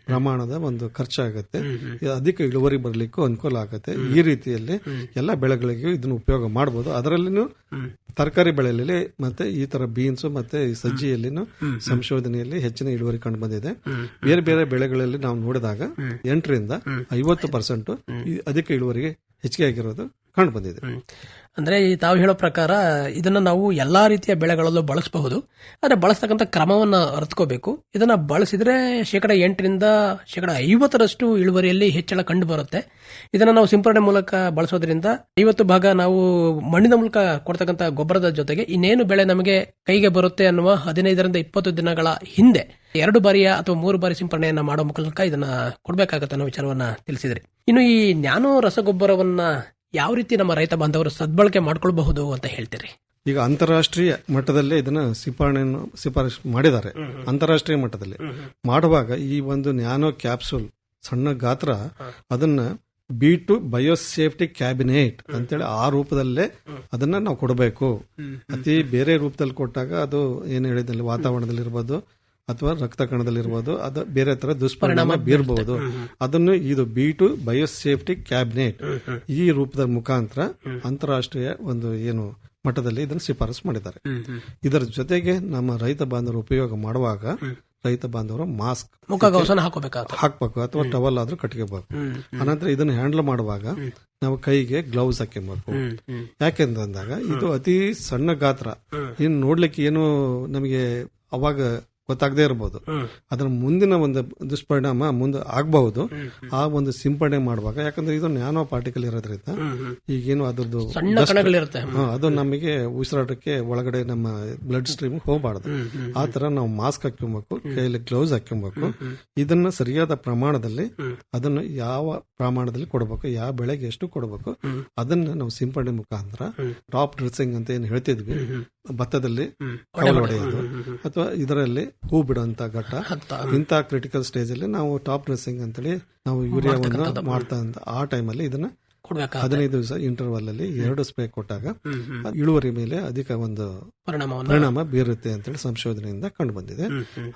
ಪ್ರಮಾಣದ ಒಂದು ಖರ್ಚಾಗುತ್ತೆ. ಅಧಿಕ ಇಳುವರಿ ಬರಲಿಕ್ಕೂ ಅನುಕೂಲ ಆಗುತ್ತೆ. ಈ ರೀತಿಯಲ್ಲಿ ಎಲ್ಲ ಬೆಳೆಗಳಿಗೂ ಇದನ್ನು ಉಪಯೋಗ ಮಾಡಬಹುದು ಅದರಲ್ಲಿನೂ ತರಕಾರಿ ಬೆಳೆಯಲ್ಲಿ ಮತ್ತೆ ಈ ತರ ಬೀನ್ಸ್ ಮತ್ತೆ ಸಜ್ಜಿಯಲ್ಲಿನೂ ಸಂಶೋಧನೆಯಲ್ಲಿ ಹೆಚ್ಚಿನ ಇಳುವರಿ ಕಂಡು ಬಂದಿದೆ. ಬೇರೆ ಬೇರೆ ಬೆಳೆಗಳಲ್ಲಿ ನಾವು ನೋಡಿದಾಗ ಎಂಟರಿಂದ ಐವತ್ತು ಪರ್ಸೆಂಟ್ ಅಧಿಕ ಇಳುವರಿಗೆ ಹೆಚ್ಚಿಗೆ ಆಗಿರೋದು ಕಂಡು ಬಂದಿದೆ. ಅಂದ್ರೆ ಈ ತಾವು ಹೇಳೋ ಪ್ರಕಾರ ಇದನ್ನ ನಾವು ಎಲ್ಲಾ ರೀತಿಯ ಬೆಳೆಗಳಲ್ಲೂ ಬಳಸಬಹುದು. ಆದರೆ ಬಳಸ್ತಕ್ಕಂಥ ಕ್ರಮವನ್ನ ಅರ್ತ್ಕೋಬೇಕು ಇದನ್ನ ಬಳಸಿದ್ರೆ ಶೇಕಡ ಎಂಟರಿಂದ ಶೇಕಡ ಐವತ್ತರಷ್ಟು ಇಳುವರಿಯಲ್ಲಿ ಹೆಚ್ಚಳ ಕಂಡು ಬರುತ್ತೆ. ಇದನ್ನ ನಾವು ಸಿಂಪರಣೆ ಮೂಲಕ ಬಳಸೋದ್ರಿಂದ ಐವತ್ತು ಭಾಗ ನಾವು ಮಣ್ಣಿನ ಮೂಲಕ ಕೊಡ್ತಕ್ಕಂಥ ಗೊಬ್ಬರದ ಜೊತೆಗೆ ಇನ್ನೇನು ಬೆಳೆ ನಮಗೆ ಕೈಗೆ ಬರುತ್ತೆ ಅನ್ನುವ ಹದಿನೈದರಿಂದ ಇಪ್ಪತ್ತು ದಿನಗಳ ಹಿಂದೆ ಎರಡು ಬಾರಿಯ ಅಥವಾ ಮೂರು ಬಾರಿ ಸಿಂಪರಣೆಯನ್ನು ಮಾಡೋ ಮೂಲಕ ಇದನ್ನ ಕೊಡಬೇಕಾಗತ್ತೆ ಅನ್ನೋ ವಿಚಾರವನ್ನ ತಿಳಿಸಿದ್ರಿ. ಇನ್ನು ಈ ನ್ಯಾನೋ ರಸಗೊಬ್ಬರವನ್ನ ಯಾವ ರೀತಿ ನಮ್ಮ ರೈತ ಬಾಂಧವರು ಸದ್ಬಳಕೆ ಮಾಡ್ಕೊಳ್ಬಹುದು ಅಂತ ಹೇಳ್ತೀರಿ? ಈಗ ಅಂತಾರಾಷ್ಟ್ರೀಯ ಮಟ್ಟದಲ್ಲೇ ಇದನ್ನ ಸಿಫಾರಣೆಯನ್ನು ಶಿಫಾರಸು ಮಾಡಿದ್ದಾರೆ. ಅಂತಾರಾಷ್ಟ್ರೀಯ ಮಟ್ಟದಲ್ಲಿ. ಮಾಡುವಾಗ ಈ ಒಂದು ನ್ಯಾನೋ ಕ್ಯಾಪ್ಸೂಲ್ ಸಣ್ಣ ಗಾತ್ರ ಅದನ್ನ ಬಿ ಟು ಬಯೋಸೇಫ್ಟಿ ಕ್ಯಾಬಿನೆಟ್ ಅಂತೇಳಿ ಆ ರೂಪದಲ್ಲೇ ಅದನ್ನ ನಾವು ಕೊಡಬೇಕು. ಅತಿ ಬೇರೆ ರೂಪದಲ್ಲಿ ಕೊಟ್ಟಾಗ ಅದು ಏನು ಹೇಳಿದಲ್ಲಿ ವಾತಾವರಣದಲ್ಲಿ ಇರ್ಬೋದು ಅಥವಾ ರಕ್ತ ಕಣದಲ್ಲಿರ್ಬೋದು ಅದು ಬೇರೆ ತರ ದುಷ್ಪರಿಣಾಮ ಬೀರಬಹುದು ಅದನ್ನು ಇದು ಬಿ ಟು ಬಯೋಸೇಫ್ಟಿ ಕ್ಯಾಬಿನೆಟ್ ಈ ರೂಪದ ಮುಖಾಂತರ ಅಂತಾರಾಷ್ಟ್ರೀಯ ಒಂದು ಏನು ಮಟ್ಟದಲ್ಲಿ ಇದನ್ನು ಶಿಫಾರಸು ಮಾಡಿದ್ದಾರೆ. ಇದರ ಜೊತೆಗೆ ನಮ್ಮ ರೈತ ಬಾಂಧವರು ಉಪಯೋಗ ಮಾಡುವಾಗ ರೈತ ಬಾಂಧವರು ಮಾಸ್ಕ್ ಹಾಕಬೇಕು ಹಾಕ್ಬೇಕು ಅಥವಾ ಟವಲ್ ಆದ್ರೂ ಕಟ್ಕೋಬೇಕು ಅನಂತರ ಇದನ್ನು ಹ್ಯಾಂಡಲ್ ಮಾಡುವಾಗ ನಾವು ಕೈಗೆ ಗ್ಲೌಸ್ ಹಾಕ್ಯಬೇಕು ಯಾಕೆಂತಂದಾಗ ಇದು ಅತಿ ಸಣ್ಣ ಗಾತ್ರ. ಇನ್ನು ನೋಡ್ಲಿಕ್ಕೆ ಏನು ನಮಗೆ ಅವಾಗ ಗೊತ್ತಾಗದೇ ಇರಬಹುದು ಅದ್ರ ಮುಂದಿನ ಒಂದು ದುಷ್ಪರಿಣಾಮ ಮುಂದೆ ಆಗಬಹುದು ಆ ಒಂದು ಸಿಂಪಡಣೆ ಮಾಡುವಾಗ ಯಾಕಂದ್ರೆ ಇದು ನ್ಯಾನೋ ಪಾರ್ಟಿಕಲ್ ಇರೋದ್ರಿಂದ. ಈಗೇನು ಅದ್ರದ್ದು ಅದು ನಮಗೆ ಉಸಿರಾಟಕ್ಕೆ ಒಳಗಡೆ ನಮ್ಮ ಬ್ಲಡ್ ಸ್ಟ್ರೀಮ್ ಹೋಗಬಾರ್ದು. ಆ ತರ ನಾವು ಮಾಸ್ಕ್ ಹಾಕೊಬೇಕು ಕೈಯಲ್ಲಿ ಗ್ಲೌಸ್ ಹಾಕೊಬೇಕು ಇದನ್ನ ಸರಿಯಾದ ಪ್ರಮಾಣದಲ್ಲಿ ಅದನ್ನು ಯಾವ ಪ್ರಮಾಣದಲ್ಲಿ ಕೊಡಬೇಕು ಯಾವ ಬೆಳೆಗೆ ಎಷ್ಟು ಕೊಡಬೇಕು. ಅದನ್ನ ನಾವು ಸಿಂಪಡಣೆ ಮುಖಾಂತರ. ಟಾಪ್ ಡ್ರೆಸ್ಸಿಂಗ್ ಅಂತ ಏನು ಹೇಳ್ತಿದ್ವಿ. ಭತ್ತದಲ್ಲಿ. ಕವಲು ಹೊಡೆಯೋದು. ಅಥವಾ ಇದರಲ್ಲಿ ಹೂ ಬಿಡುವಂತ ಘಟ್ಟ. ಇಂತ ಇಂಥ ಕ್ರಿಟಿಕಲ್ ಸ್ಟೇಜ್ ಅಲ್ಲಿ ನಾವು ಟಾಪ್ ಡ್ರೆಸ್ಸಿಂಗ್ ಅಂತೇಳಿ ನಾವು ಯೂರಿಯಾವನ್ನು. ಮಾಡ್ತಾ ಅಂತ ಆ ಟೈಮಲ್ಲಿ ಇದನ್ನ ಹದಿನೈದು ದಿವಸ ಇಂಟರ್ವಲ್ ಅಲ್ಲಿ ಎರಡು ಸ್ಪ್ರೇ ಕೊಟ್ಟಾಗ ಇಳುವರಿ ಮೇಲೆ ಅಧಿಕ ಒಂದು ಪರಿಣಾಮ ಬೀರುತ್ತೆ ಅಂತೇಳಿ ಸಂಶೋಧನೆಯಿಂದ ಕಂಡು ಬಂದಿದೆ.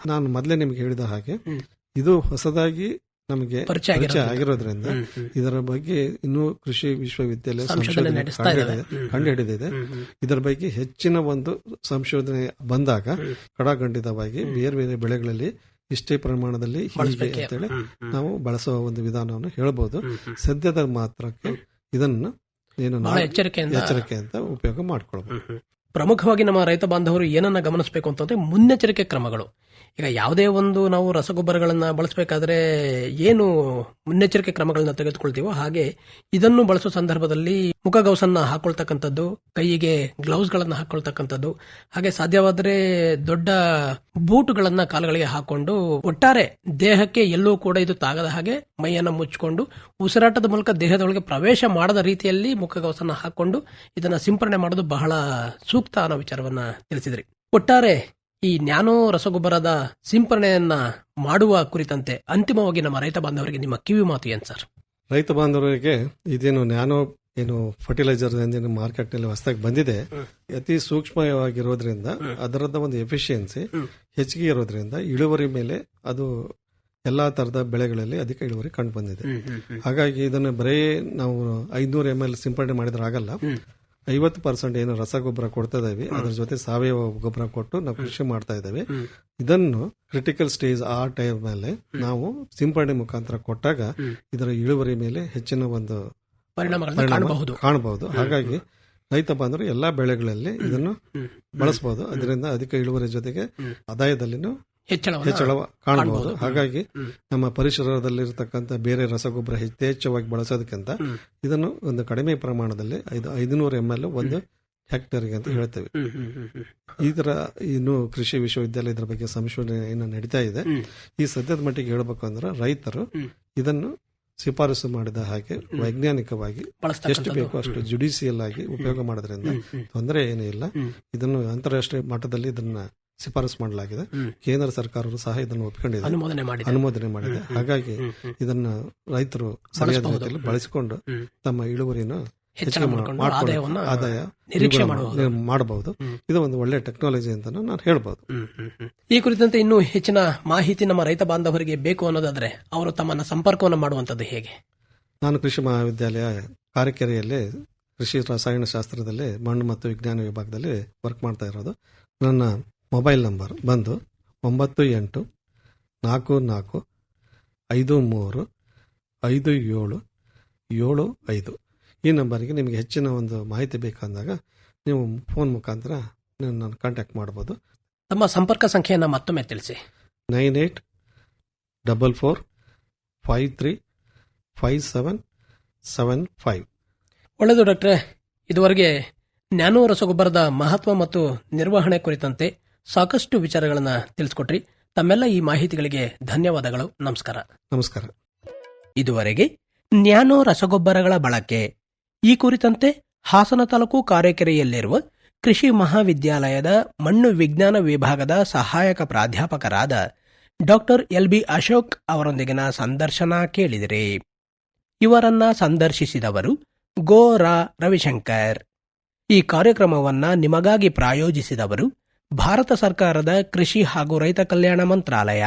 ನಾನು ಮೊದಲೇ ನಿಮ್ಗೆ ಹೇಳಿದ ಹಾಗೆ ಇದು ಹೊಸದಾಗಿ ನಮಗೆ ಪರಿಚಯ ಆಗಿರೋದ್ರಿಂದ. ಇದರ ಬಗ್ಗೆ ಇನ್ನು ಕೃಷಿ ವಿಶ್ವವಿದ್ಯಾಲಯ ಸಂಶೋಧನೆ ಕಂಡು ಹಿಡಿದಿದೆ. ಇದರ ಬಗ್ಗೆ ಹೆಚ್ಚಿನ ಒಂದು ಸಂಶೋಧನೆ ಬಂದಾಗ. ಕಡಾಖಂಡಿತವಾಗಿ ಬೇರೆ ಬೇರೆ ಬೆಳೆಗಳಲ್ಲಿ ಇಷ್ಟೇ ಪ್ರಮಾಣದಲ್ಲಿ ಹೀಗೆ. ಅಂತೇಳಿ. ನಾವು ಬಳಸುವ ಒಂದು ವಿಧಾನವನ್ನು ಹೇಳ್ಬೋದು. ಹ್ಮ್. ಸದ್ಯದ ಮಾತ್ರಕ್ಕೆ ಇದನ್ನು ಏನು ಎಚ್ಚರಿಕೆ ಅಂತ ಉಪಯೋಗ ಹ್ಮ್. ಪ್ರಮುಖವಾಗಿ ನಮ್ಮ ರೈತ ಬಾಂಧವರು ಏನನ್ನ ಗಮನಿಸಬೇಕು ಅಂತಂದ್ರೆ ಮುನ್ನೆಚ್ಚರಿಕೆ ಕ್ರಮಗಳು. ಈಗ ಯಾವುದೇ ಒಂದು ನಾವು ರಸಗೊಬ್ಬರಗಳನ್ನ ಬಳಸಬೇಕಾದ್ರೆ ಏನು ಮುನ್ನೆಚ್ಚರಿಕೆ ಕ್ರಮಗಳನ್ನ ತೆಗೆದುಕೊಳ್ತೀವೋ ಹಾಗೆ ಇದನ್ನು ಬಳಸೋ ಸಂದರ್ಭದಲ್ಲಿ ಮುಖಗವಸನ್ನ ಹಾಕೊಳ್ತಕ್ಕಂಥದ್ದು, ಕೈಗೆ ಗ್ಲೌಸ್ ಗಳನ್ನ ಹಾಕೊಳ್ತಕ್ಕಂಥದ್ದು, ಹಾಗೆ ಸಾಧ್ಯವಾದರೆ ದೊಡ್ಡ ಬೂಟುಗಳನ್ನ ಕಾಲುಗಳಿಗೆ ಹಾಕೊಂಡು ಒಟ್ಟಾರೆ ದೇಹಕ್ಕೆ ಎಲ್ಲೂ ಕೂಡ ಇದು ತಾಗದ ಹಾಗೆ ಮೈಯನ್ನ ಮುಚ್ಚಿಕೊಂಡು ಉಸಿರಾಟದ ಮೂಲಕ ದೇಹದೊಳಗೆ ಪ್ರವೇಶ ಮಾಡದ ರೀತಿಯಲ್ಲಿ ಮುಖಗವಸನ್ನ ಹಾಕೊಂಡು ಇದನ್ನ ಸಿಂಪರಣೆ ಮಾಡೋದು ಬಹಳ ಸೂಕ್ತ ಅನ್ನೋ ವಿಚಾರವನ್ನ ತಿಳಿಸಿದ್ರಿ. ಒಟ್ಟಾರೆ ಈ ನ್ಯಾನೋ ರಸಗೊಬ್ಬರದ ಸಿಂಪರಣೆಯನ್ನ ಮಾಡುವ ಕುರಿತಂತೆ ಅಂತಿಮವಾಗಿ ನಮ್ಮ ರೈತ ಬಾಂಧವರಿಗೆ ನಿಮ್ಮ ಕಿವಿ ಮಾತು ಏನ್ ಸರ್? ರೈತ ಬಾಂಧವರಿಗೆ ಇದೇನು ನ್ಯಾನೋ ಏನು ಫರ್ಟಿಲೈಸರ್ ಏನು ಮಾರ್ಕೆಟ್ನಲ್ಲಿ ಹೊಸದಾಗಿ ಬಂದಿದೆ. ಅತಿ ಸೂಕ್ಷ್ಮವಾಗಿರೋದ್ರಿಂದ ಅದರದ ಒಂದು ಎಫಿಷಿಯನ್ಸಿ ಹೆಚ್ಚಿಗೆ ಇರೋದ್ರಿಂದ ಇಳುವರಿ ಮೇಲೆ ಅದು ಎಲ್ಲಾ ತರದ ಬೆಳೆಗಳಲ್ಲಿ ಅಧಿಕ ಇಳುವರಿ ಕಂಡು ಬಂದಿದೆ. ಹಾಗಾಗಿ ಇದನ್ನು ಬರೀ ನಾವು ಐದ್ನೂರ ಎಂ ಎಲ್ ಸಿಂಪಡಣೆ ಮಾಡಿದ್ರೆ ಆಗಲ್ಲ. ಐವತ್ತು ಪರ್ಸೆಂಟ್ ಏನು ರಸಗೊಬ್ಬರ ಕೊಡ್ತಾ ಇದ್ದೀವಿ ಅದ್ರ ಜೊತೆ ಸಾವಯವ ಗೊಬ್ಬರ ಕೊಟ್ಟು ನಾವು ಕೃಷಿ ಮಾಡ್ತಾ ಇದ್ದೇವೆ ಇದನ್ನು ಕ್ರಿಟಿಕಲ್ ಸ್ಟೇಜ್ ಆ ಟೈಮ್ ಮೇಲೆ ನಾವು ಸಿಂಪಡಣೆ ಮುಖಾಂತರ ಕೊಟ್ಟಾಗ ಇದರ ಇಳುವರಿ ಮೇಲೆ ಹೆಚ್ಚಿನ ಒಂದು ಪರಿಣಾಮ ಕಾಣಬಹುದು. ಹಾಗಾಗಿ ರೈತ ಬಾಂಧವರು ಎಲ್ಲಾ ಬೆಳೆಗಳಲ್ಲಿ ಇದನ್ನು. ಬಳಸಬಹುದು ಅದರಿಂದ ಅಧಿಕ ಇಳುವರಿ ಜೊತೆಗೆ. ಆದಾಯದಲ್ಲಿನೂ ಹೆಚ್ಚಳ ಕಾಣಬಹುದು ಹಾಗಾಗಿ. ನಮ್ಮ ಪರಿಸರದಲ್ಲಿರ್ತಕ್ಕಂಥ ಬೇರೆ ರಸಗೊಬ್ಬರ ಯಥೇಚ್ಛವಾಗಿ ಬಳಸೋದಕ್ಕಿಂತ ಇದನ್ನು ಒಂದು ಕಡಿಮೆ ಪ್ರಮಾಣದಲ್ಲಿ ಐದು ಐದುನೂರು ಎಂ ಎಲ್ ಒಂದು ಹೆಕ್ಟರ್ಗೆ ಅಂತ ಹೇಳ್ತೇವೆ. ಈ ತರ ಇನ್ನು ಕೃಷಿ ವಿಶ್ವವಿದ್ಯಾಲಯ ಇದರ ಬಗ್ಗೆ ಸಂಶೋಧನೆ ಏನು ನಡೀತಾ ಇದೆ. ಈ ಸದ್ಯದ ಮಟ್ಟಿಗೆ ಹೇಳ್ಬೇಕು ಅಂದ್ರೆ ರೈತರು ಇದನ್ನು ಶಿಫಾರಸು ಮಾಡಿದ ಹಾಗೆ ವೈಜ್ಞಾನಿಕವಾಗಿ ಎಷ್ಟು ಬೇಕು ಅಷ್ಟು ಜುಡಿಷಿಯಲ್ ಆಗಿ ಉಪಯೋಗ ಮಾಡೋದ್ರಿಂದ ತೊಂದರೆ ಏನೂ ಇಲ್ಲ. ಇದನ್ನು ಅಂತಾರಾಷ್ಟ್ರೀಯ ಮಟ್ಟದಲ್ಲಿ ಇದನ್ನ ಶಿಫಾರಸು ಮಾಡಲಾಗಿದೆ. ಕೇಂದ್ರ ಸರ್ಕಾರವು ಸಹ ಇದನ್ನು ಒಪ್ಪಿಕೊಂಡಿದೆ ಅನುಮೋದನೆ ಮಾಡಿದೆ ಹಾಗಾಗಿ. ಇದನ್ನ ರೈತರು ಸರಿಯಾದ ರೀತಿಯಲ್ಲಿ ಬಳಸಿಕೊಂಡು ತಮ್ಮ ಇಳುವರಿಯನ್ನು ಹೆಚ್ಚಿಗೆ ಮಾಡ್ಕೊಂಡು ಆದಾಯ ನಿರೀಕ್ಷೆ ಮಾಡಬಹುದು. ಇದು ಒಂದು ಒಳ್ಳೆ ಟೆಕ್ನಾಲಜಿ ಅಂತ ನಾನು ಹ್ಮ್. ಈ ಕುರಿತಂತೆ ಇನ್ನೂ ಹೆಚ್ಚಿನ ಮಾಹಿತಿ ನಮ್ಮ ರೈತ ಬಾಂಧವರಿಗೆ ಬೇಕು ಅನ್ನೋದಾದ್ರೆ ಅವರು ತಮ್ಮನ್ನ ಸಂಪರ್ಕವನ್ನು ಮಾಡುವಂತದ್ದು ಹೇಗೆ? ನಾನು ಕೃಷಿ ಮಹಾವಿದ್ಯಾಲಯ ಕಾರಕೆರೆಯಲ್ಲಿ ಕೃಷಿ ರಸಾಯನ ಶಾಸ್ತ್ರದಲ್ಲಿ ಮಣ್ಣು ಮತ್ತು ವಿಜ್ಞಾನ ವಿಭಾಗದಲ್ಲಿ ವರ್ಕ್ ಮಾಡ್ತಾ ಇರೋದು. ನನ್ನ ಮೊಬೈಲ್ ನಂಬರ್ ಬಂದು ಒಂಬತ್ತು ಎಂಟು ನಾಲ್ಕು ನಾಲ್ಕು ಐದು ಮೂರು ಐದು ಏಳು ಏಳು ಐದು. ಈ ನಂಬರಿಗೆ ನಿಮಗೆ ಹೆಚ್ಚಿನ ಒಂದು ಮಾಹಿತಿ ಬೇಕಂದಾಗ ನೀವು ಫೋನ್ ಮುಖಾಂತರ ನಾನು ಕಾಂಟ್ಯಾಕ್ಟ್ ಮಾಡ್ಬೋದು. ತಮ್ಮ ಸಂಪರ್ಕ ಸಂಖ್ಯೆಯನ್ನು ಮತ್ತೊಮ್ಮೆ ತಿಳಿಸಿ. Nine eight double four five three five seven seven five. ಒಳ್ಳೆಯದು ಡಾಕ್ಟ್ರೆ ಇದುವರೆಗೆ ನ್ಯಾನೋ ರಸಗೊಬ್ಬರದ ಮಹತ್ವ ಮತ್ತು ನಿರ್ವಹಣೆ ಕುರಿತಂತೆ ಸಾಕಷ್ಟು ವಿಚಾರಗಳನ್ನ ತಿಳಿಸ್ಕೊಟ್ರಿ. ತಮ್ಮೆಲ್ಲ ಈ ಮಾಹಿತಿಗಳಿಗೆ ಧನ್ಯವಾದಗಳು. ನಮಸ್ಕಾರ. ನಮಸ್ಕಾರ. ಇದುವರೆಗೆ ನ್ಯಾನೋ ರಸಗೊಬ್ಬರಗಳ ಬಳಕೆ. ಈ ಕುರಿತಂತೆ ಹಾಸನ ತಾಲೂಕು ಕಾರ್ಯಕೆರೆಯಲ್ಲಿರುವ ಕೃಷಿ ಮಹಾವಿದ್ಯಾಲಯದ ಮಣ್ಣು ವಿಜ್ಞಾನ ವಿಭಾಗದ ಸಹಾಯಕ ಪ್ರಾಧ್ಯಾಪಕರಾದ ಡಾಕ್ಟರ್ ಎಲ್. ಬಿ. ಅಶೋಕ್ ಅವರೊಂದಿಗಿನ ಸಂದರ್ಶನ ಕೇಳಿದಿರಿ. ಇವರನ್ನ ಸಂದರ್ಶಿಸಿದವರು ಗೋ ರಾ ರವಿಶಂಕರ್. ಈ ಕಾರ್ಯಕ್ರಮವನ್ನ ನಿಮಗಾಗಿ ಪ್ರಾಯೋಜಿಸಿದವರು ಭಾರತ ಸರ್ಕಾರದ ಕೃಷಿ ಹಾಗೂ ರೈತ ಕಲ್ಯಾಣ ಮಂತ್ರಾಲಯ.